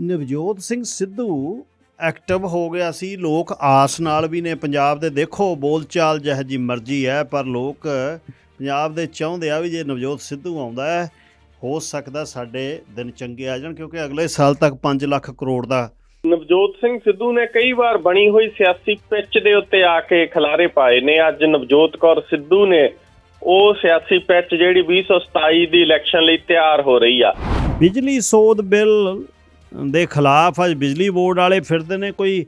Navjot Singh Sidhu active ਹੋ ਗਿਆ ਸੀ। ਲੋਕ ਆਸ ਨਾਲ ਵੀ ਨੇ। ਪੰਜਾਬ ਦੇ ਦੇਖੋ ਬੋਲਚਾਲ ਜਿਹੋ ਜੀ ਮਰਜ਼ੀ ਹੈ ਪਰ ਲੋਕ ਪੰਜਾਬ ਦੇ ਚਾਹੁੰਦੇ ਆ ਵੀ ਜੇ ਨਵਜੋਤ ਸਿੱਧੂ ਆਉਂਦਾ ਹੈ ਹੋ ਸਕਦਾ ਸਾਡੇ ਦਿਨ ਚੰਗੇ ਆ ਜਾਣ ਕਿਉਂਕਿ ਅਗਲੇ ਸਾਲ ਤੱਕ 5 ਲੱਖ ਕਰੋੜ ਦਾ ਨਵਜੋਤ ਸਿੰਘ ਸਿੱਧੂ ਨੇ ਕਈ ਵਾਰ ਬਣੀ ਹੋਈ ਸਿਆਸੀ ਪਿੱਚ ਦੇ ਉੱਤੇ ਆ ਕੇ ਖਿਲਾਰੇ ਪਾਏ ਨੇ। ਅੱਜ ਨਵਜੋਤ ਕੌਰ ਸਿੱਧੂ ਨੇ ਉਹ ਸਿਆਸੀ ਪਿੱਚ ਜਿਹੜੀ 2027 ਦੀ ਇਲੈਕਸ਼ਨ ਲਈ ਤਿਆਰ ਹੋ ਰਹੀ ਆ। ਬਿਜਲੀ ਸੋਧ ਬਿੱਲ ਦੇ ਖਿਲਾਫ ਅੱਜ ਬਿਜਲੀ ਬੋਰਡ ਵਾਲੇ ਫਿਰਦੇ ਨੇ ਕੋਈ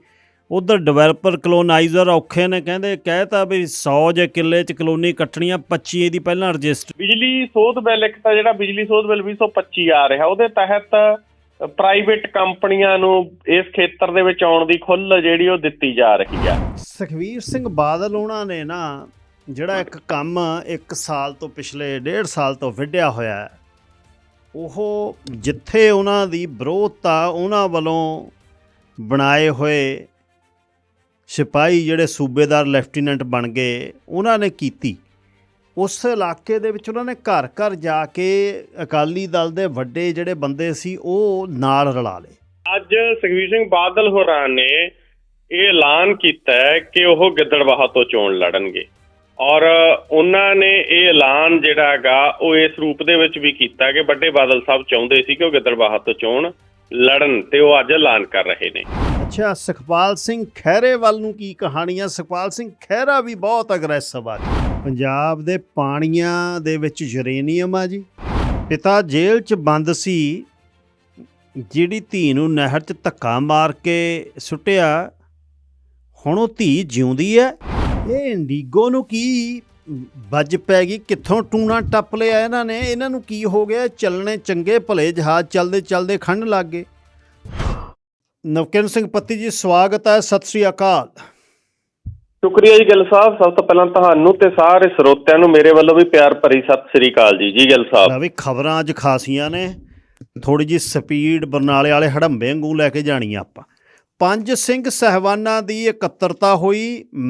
ਉਧਰ ਡਿਵੈਲਪਰ ਕਲੋਨਾਈਜ਼ਰ ਔਖੇ ਨੇ ਕਹਿੰਦੇ ਕਹਿਤਾ ਵੀ 100 ਜੇ ਕਿੱਲੇ ਚ ਕਲੋਨੀ ਕੱਟਣੀਆਂ 25 ਦੀ ਪਹਿਲਾਂ ਰਜਿਸਟਰ। ਬਿਜਲੀ ਸੋਧ ਬਿੱਲ ਇੱਕ ਤਾਂ ਜਿਹੜਾ ਬਿਜਲੀ ਸੋਧ ਬਿੱਲ 2025 ਆ ਰਿਹਾ ਉਹਦੇ ਤਹਿਤ ਪ੍ਰਾਈਵੇਟ ਕੰਪਨੀਆਂ ਨੂੰ ਇਸ ਖੇਤਰ ਦੇ ਵਿੱਚ ਆਉਣ ਦੀ ਖੁੱਲ੍ਹ ਜਿਹੜੀ ਉਹ ਦਿੱਤੀ ਜਾ ਰਹੀ ਆ। ਸੁਖਵੀਰ ਸਿੰਘ ਬਾਦਲ ਉਹਨਾਂ ਨੇ ਨਾ ਜਿਹੜਾ ਇੱਕ ਕੰਮ ਇੱਕ ਸਾਲ ਤੋਂ ਪਿਛਲੇ ਡੇਢ ਸਾਲ ਤੋਂ ਵਿੱਢਿਆ ਹੋਇਆ ਹੈ ਉਹ ਜਿੱਥੇ ਉਹਨਾਂ ਦੀ ਵਿਰੋਧਤਾ ਉਹਨਾਂ ਵੱਲੋਂ ਬਣਾਏ ਹੋਏ ਸਿਪਾਹੀ ਜਿਹੜੇ ਸੂਬੇਦਾਰ ਲੈਫਟੀਨੈਂਟ ਬਣ ਗਏ, ਉਹਨਾਂ ਨੇ ਕੀਤੀ। ਉਸ ਇਲਾਕੇ ਦੇ ਵਿੱਚ ਉਹਨਾਂ ਨੇ ਘਰ ਘਰ ਜਾ ਕੇ ਅਕਾਲੀ ਦਲ ਦੇ ਵੱਡੇ ਜਿਹੜੇ ਬੰਦੇ ਸੀ, ਉਹ ਨਾਲ ਰਲਾ ਲਏ। ਅੱਜ ਸੁਖਵੀਰ ਸਿੰਘ ਬਾਦਲ ਹੋਰਾਂ ਨੇ ਇਹ ਐਲਾਨ ਕੀਤਾ ਹੈ ਕਿ ਉਹ ਗਿੱਦੜਬਾਹਾ ਤੋਂ ਚੋਣ ਲੜਨਗੇ। ਔਰ ਉਹਨਾਂ ਨੇ ਇਹ ਐਲਾਨ ਜਿਹੜਾ ਹੈਗਾ, ਉਹ ਇਸ ਰੂਪ ਦੇ ਵਿੱਚ ਵੀ ਕੀਤਾ ਕਿ ਵੱਡੇ ਬਾਦਲ ਸਾਹਿਬ ਚਾਹੁੰਦੇ ਸੀ ਕਿ ਉਹ ਗਿੱਦੜਬਾਹਾ ਤੋਂ ਚੋਣ ਲੜਨ ਤੇ ਉਹ ਅੱਜ ਐਲਾਨ ਕਰ ਰਹੇ ਨੇ। ਅੱਛਾ, ਸੁਖਪਾਲ ਸਿੰਘ ਖਹਿਰੇ ਵੱਲ ਨੂੰ ਕੀ ਕਹਾਣੀਆਂ? ਸੁਖਪਾਲ ਸਿੰਘ ਖਹਿਰਾ ਵੀ ਬਹੁਤ ਅਗਰੈਸਿਵ ਆ ਜੀ। ਪੰਜਾਬ ਦੇ ਪਾਣੀਆਂ ਦੇ ਵਿੱਚ ਯੂਰੇਨੀਅਮ ਆ ਜੀ। ਪਿਤਾ ਜੇਲ੍ਹ 'ਚ ਬੰਦ ਸੀ, ਜਿਹੜੀ ਧੀ ਨੂੰ ਨਹਿਰ 'ਚ ਧੱਕਾ ਮਾਰ ਕੇ ਸੁੱਟਿਆ। ਹੁਣ ਉਹ ਧੀ ਜਿਉਂਦੀ ਹੈ। ਇਹ ਇੰਡੀਗੋ ਨੂੰ ਕੀ ਵੱਜ ਪੈ ਗਈ? ਕਿੱਥੋਂ ਟੂਣਾ ਟੱਪ ਲਿਆ ਇਹਨਾਂ ਨੇ? ਇਹਨਾਂ ਨੂੰ ਕੀ ਹੋ ਗਿਆ? ਚੱਲਣੇ ਚੰਗੇ ਭਲੇ ਜਹਾਜ਼ ਚੱਲਦੇ ਚੱਲਦੇ ਖੰਡ ਲੱਗ ਗਏ। ਨਵਕਿਰਨ ਸਿੰਘ ਪੱਤੀ ਜੀ ਸਵਾਗਤ ਹੈ ਸਤਿ ਸ੍ਰੀ ਅਕਾਲ। ਸ਼ੁਕਰੀਆ ਜੀ ਗਿੱਲ ਸਾਹਿਬ। ਸਭ ਤੋਂ ਪਹਿਲਾਂ ਤੁਹਾਨੂੰ ਤੇ ਸਾਰੇ ਸਰੋਤਿਆਂ ਨੂੰ ਮੇਰੇ ਵੱਲੋਂ ਵੀ ਪਿਆਰ ਭਰੀ ਸਤਿ ਸ੍ਰੀ ਅਕਾਲ ਜੀ। ਜੀ ਗਿੱਲ ਸਾਹਿਬ। ਲੈ ਵੀ ਖਬਰਾਂ ਅੱਜ ਖਾਸੀਆਂ ਨੇ। ਥੋੜੀ ਜੀ ਸਪੀਡ ਬਰਨਾਲੇ ਵਾਲੇ ਹੜੰਬੇ ਵਾਂਗੂ ਲੈ ਕੇ ਜਾਣੀ ਆ ਆਪਾਂ। ਪੰਜ ਸਿੰਘ ਸਹਿਬਾਨਾਂ ਦੀ ਇਕੱਤਰਤਾ ਹੋਈ।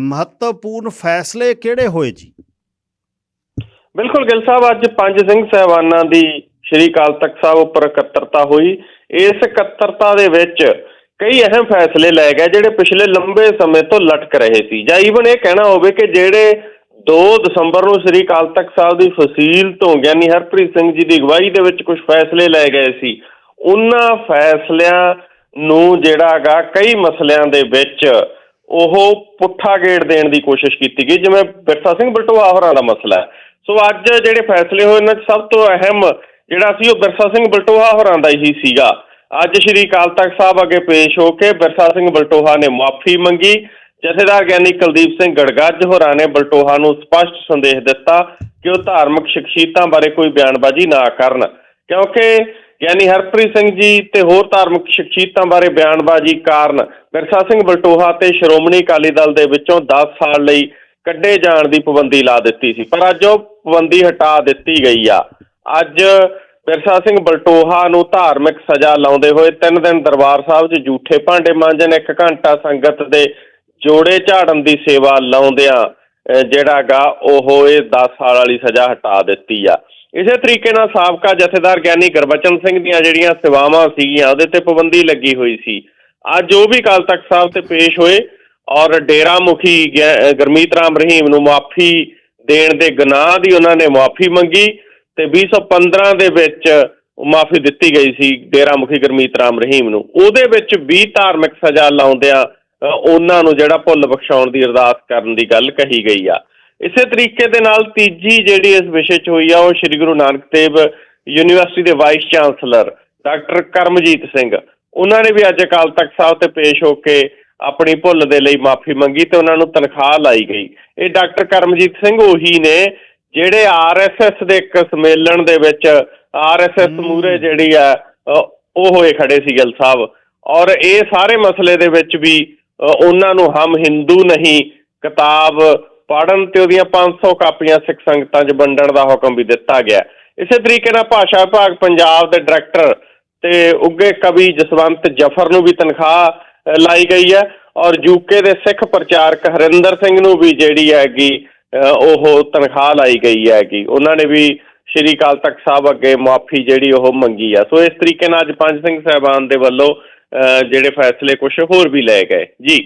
ਮਹੱਤਵਪੂਰਨ ਫੈਸਲੇ ਕਿਹੜੇ ਹੋਏ ਜੀ? ਬਿਲਕੁਲ ਗਿੱਲ ਸਾਹਿਬ, ਅੱਜ ਪੰਜ ਸਿੰਘ ਸਹਿਬਾਨਾਂ ਦੀ ਸ਼੍ਰੀ ਅਕਾਲ ਤਖਤ ਸਾਹਿਬ ਉੱਪਰ ਇਕੱਤਰਤਾ ਹੋਈ। ਇਸ ਇਕੱਤਰਤਾ ਦੇ ਵਿੱਚ ਕਈ ਅਹਿਮ ਫੈਸਲੇ ਲਏ ਗਏ, ਜਿਹੜੇ ਪਿਛਲੇ ਲੰਬੇ ਸਮੇਂ ਤੋਂ ਲਟਕ ਰਹੇ ਸੀ। ਜਾਂ ਈਵਨ ਇਹ ਕਹਿਣਾ ਹੋਵੇ ਕਿ ਜਿਹੜੇ 2 ਦਸੰਬਰ ਨੂੰ ਸ਼੍ਰੀ ਅਕਾਲ ਤਖਤ ਸਾਹਿਬ ਦੀ ਫਸੀਲ ਤੋਂ, ਗਿਆਨੀ ਹਰਪ੍ਰੀਤ ਸਿੰਘ ਜੀ ਦੀ ਅਗਵਾਈ ਦੇ ਵਿੱਚ ਕੁਝ ਫੈਸਲੇ ਲਏ ਗਏ ਸੀ, ਉਹਨਾਂ ਫੈਸਲਿਆਂ ਨੂੰ ਜਿਹੜਾ ਹੈਗਾ ਕਈ ਮਸਲਿਆਂ ਦੇ ਵਿੱਚ ਉਹ ਪੁੱਠਾ ਗੇੜ ਦੇਣ ਦੀ ਕੋਸ਼ਿਸ਼ ਕੀਤੀ ਗਈ, ਜਿਵੇਂ ਬਿਰਸਾ ਸਿੰਘ ਬਲਟੋਆ ਹੋਰਾਂ ਦਾ ਮਸਲਾ ਸੋ ਅੱਜ ਜਿਹੜੇ ਫੈਸਲੇ ਹੋਏ ਇਹਨਾਂ 'ਚ ਸਭ ਤੋਂ ਅਹਿਮ ਜਿਹੜਾ ਸੀ ਉਹ ਬਿਰਸਾ ਸਿੰਘ ਬਲਟੋਹਾ ਹੋਰਾਂ ਦਾ ਹੀ ਸੀਗਾ। ਅੱਜ ਸ਼੍ਰੀ ਅਕਾਲ ਤਖਤ ਸਾਹਿਬ ਅੱਗੇ ਪੇਸ਼ ਹੋ ਕੇ ਬਿਰਸਾ ਸਿੰਘ ਬਲਟੋਹਾ ਨੇ ਮਾਫੀ ਮੰਗੀ। ਜਥੇਦਾਰ ਗਿਆਨੀ ਕੁਲਦੀਪ ਸਿੰਘ ਗੜਗੱਜ ਹੋਰਾਂ ਨੇ ਬਲਟੋਹਾ ਨੂੰ ਸਪਸ਼ਟ ਸੰਦੇਸ਼ ਦਿੱਤਾ ਕਿ ਉਹ ਧਾਰਮਿਕ ਸ਼ਖਸੀਅਤਾਂ ਬਾਰੇ ਕੋਈ ਬਿਆਨਬਾਜ਼ੀ ਨਾ ਕਰਨ, ਕਿਉਂਕਿ ਗਿਆਨੀ ਹਰਪ੍ਰੀਤ ਸਿੰਘ ਜੀ ਤੇ ਹੋਰ ਧਾਰਮਿਕ ਸ਼ਖਸੀਅਤਾਂ ਬਾਰੇ ਬਿਆਨਬਾਜ਼ੀ ਕਾਰਨ ਬਿਰਸਾ ਸਿੰਘ ਬਲਟੋਹਾ ਤੇ ਸ਼੍ਰੋਮਣੀ ਅਕਾਲੀ ਦਲ ਦੇ ਵਿੱਚੋਂ 10 ਸਾਲ ਲਈ ਕੱਢੇ ਜਾਣ ਦੀ ਪਾਬੰਦੀ ਲਾ ਦਿੱਤੀ ਸੀ। ਪਰ ਅੱਜ ਉਹ ਪਾਬੰਦੀ ਹਟਾ ਦਿੱਤੀ ਗਈ ਆ। ਅੱਜ ਬਿਰਸਾ ਸਿੰਘ ਬਲਟੋਹਾ ਨੂੰ ਧਾਰਮਿਕ ਸਜ਼ਾ ਲਾਉਂਦੇ ਹੋਏ ਤਿੰਨ ਦਿਨ ਦਰਬਾਰ ਸਾਹਿਬ 'ਚ ਝੂਠੇ ਭਾਂਡੇ ਮਾਂਜਣ, ਇੱਕ ਘੰਟਾ ਸੰਗਤ ਦੇ ਜੋੜੇ ਝਾੜਨ ਦੀ ਸੇਵਾ ਲਾਉਂਦਿਆਂ, ਅਹ ਜਿਹੜਾਗਾ ਉਹ ਇਹ 10 ਸਾਲ ਵਾਲੀ ਸਜ਼ਾ ਹਟਾ ਦਿੱਤੀ ਆ। ਇਸੇ ਤਰੀਕੇ ਨਾਲ ਸਾਬਕਾ ਜਥੇਦਾਰ ਗਿਆਨੀ ਗੁਰਬਚਨ ਸਿੰਘ ਦੀਆਂ ਜਿਹੜੀਆਂ ਸੇਵਾਵਾਂ ਸੀਗੀਆਂ, ਉਹਦੇ ਤੇ ਪਾਬੰਦੀ ਲੱਗੀ ਹੋਈ ਸੀ। ਅੱਜ ਉਹ ਵੀ ਅਕਾਲ ਤਖਤ ਸਾਹਿਬ ਤੇ ਪੇਸ਼ ਹੋਏ ਔਰ ਡੇਰਾ ਮੁਖੀ ਗਿਆ- ਗੁਰਮੀਤ ਰਾਮ ਰਹੀਮ ਨੂੰ ਮਾਫੀ ਦੇਣ ਦੇ ਗੁਨਾਹ ਦੀ ਉਹਨਾਂ ਨੇ ਮਾਫੀ ਮੰਗੀ ਤੇ 2015 ਦੇ ਵਿੱਚ ਮਾਫੀ ਦਿੱਤੀ ਗਈ ਸੀ ਡੇਰਾ ਮੁਖੀ ਗੁਰਮੀਤ ਰਾਮ ਰਹੀਮ ਨੂੰ। ਉਹਦੇ ਵਿੱਚ ਵੀ ਧਾਰਮਿਕ ਸਜ਼ਾ ਲਾਉਂਦਿਆਂ ਉਹਨਾਂ ਨੂੰ ਜਿਹੜਾ ਭੁੱਲ ਬਖਸ਼ਾਉਣ ਦੀ ਅਰਦਾਸ ਕਰਨ ਦੀ ਗੱਲ ਕਹੀ ਗਈ ਆ। ਇਸੇ ਤਰੀਕੇ ਦੇ ਨਾਲ ਤੀਜੀ ਜਿਹੜੀ ਇਸ ਵਿਸ਼ੇ 'ਚ ਹੋਈ ਆ ਉਹ ਸ੍ਰੀ ਗੁਰੂ ਨਾਨਕ ਦੇਵ ਯੂਨੀਵਰਸਿਟੀ ਦੇ vice chancellor doctor Karamjit Singh. ਉਹਨਾਂ ਨੇ ਵੀ ਅੱਜ ਅਕਾਲ ਤਖਤ ਸਾਹਿਬ ਤੇ ਪੇਸ਼ ਹੋ ਕੇ ਆਪਣੀ ਭੁੱਲ ਦੇ ਲਈ ਮਾਫੀ ਮੰਗੀ ਤੇ ਉਹਨਾਂ ਨੂੰ ਤਨਖਾਹ ਲਾਈ ਗਈ। ਇਹ ਡਾਕਟਰ ਕਰਮਜੀਤ ਸਿੰਘ ਉਹੀ ਨੇ ਜਿਹੜੇ ਆਰਐਸਐਸ ਦੇ ਇੱਕ ਸੰਮੇਲਨ ਦੇ ਵਿੱਚ ਆਰਐਸਐਸ ਮੂਰੇ ਜਿਹੜੀ ਆ ਉਹ ਹੋਏ ਖੜੇ ਸੀ ਗਿੱਲ ਸਾਹਿਬ। ਔਰ ਇਹ ਸਾਰੇ ਮਸਲੇ ਦੇ ਵਿੱਚ ਵੀ ਉਹਨਾਂ ਨੂੰ ਹਮ ਹਿੰਦੂ ਨਹੀਂ ਕਿਤਾਬ ਪੜਨ ਤੇ ਉਹਦੀਆਂ 500 ਕਾਪੀਆਂ ਸਿੱਖ ਸੰਗਤਾਂ 'ਚ ਵੰਡਣ ਦਾ ਹੁਕਮ ਵੀ ਦਿੱਤਾ ਗਿਆ ਇਸੇ ਤਰੀਕੇ ਨਾਲ ਭਾਸ਼ਾ ਵਿਭਾਗ ਪੰਜਾਬ ਦੇ ਡਾਇਰੈਕਟਰ ਤੇ ਉੱਗੇ ਕਵੀ ਜਸਵੰਤ ਜਫਰ ਨੂੰ ਵੀ ਤਨਖਾਹ ਲਾਈ ਗਈ ਹੈ ਔਰ ਯੂਕੇ ਦੇ ਸਿੱਖ ਪ੍ਰਚਾਰਕ ਹਰਿੰਦਰ ਸਿੰਘ ਨੂੰ ਵੀ ਜਿਹੜੀ ਹੈਗੀ ਉਹ ਤਨਖਾਹ ਲਾਈ ਗਈ ਹੈਗੀ। ਉਹਨਾਂ ਨੇ ਵੀ ਸ਼੍ਰੀ ਅਕਾਲ ਤਖਤ ਸਾਹਿਬ ਅੱਗੇ ਮਾਫੀ ਜਿਹੜੀ ਉਹ ਮੰਗੀ ਆ। ਸੋ ਇਸ ਤਰੀਕੇ ਨਾਲ ਅੱਜ ਪੰਜ ਸਿੰਘ ਸਾਹਿਬਾਨ ਦੇ ਵੱਲੋਂ ਅਹ, ਜਿਹੜੇ ਫੈਸਲੇ ਕੁਝ ਹੋਰ ਵੀ ਲਏ ਗਏ। ਜੀ।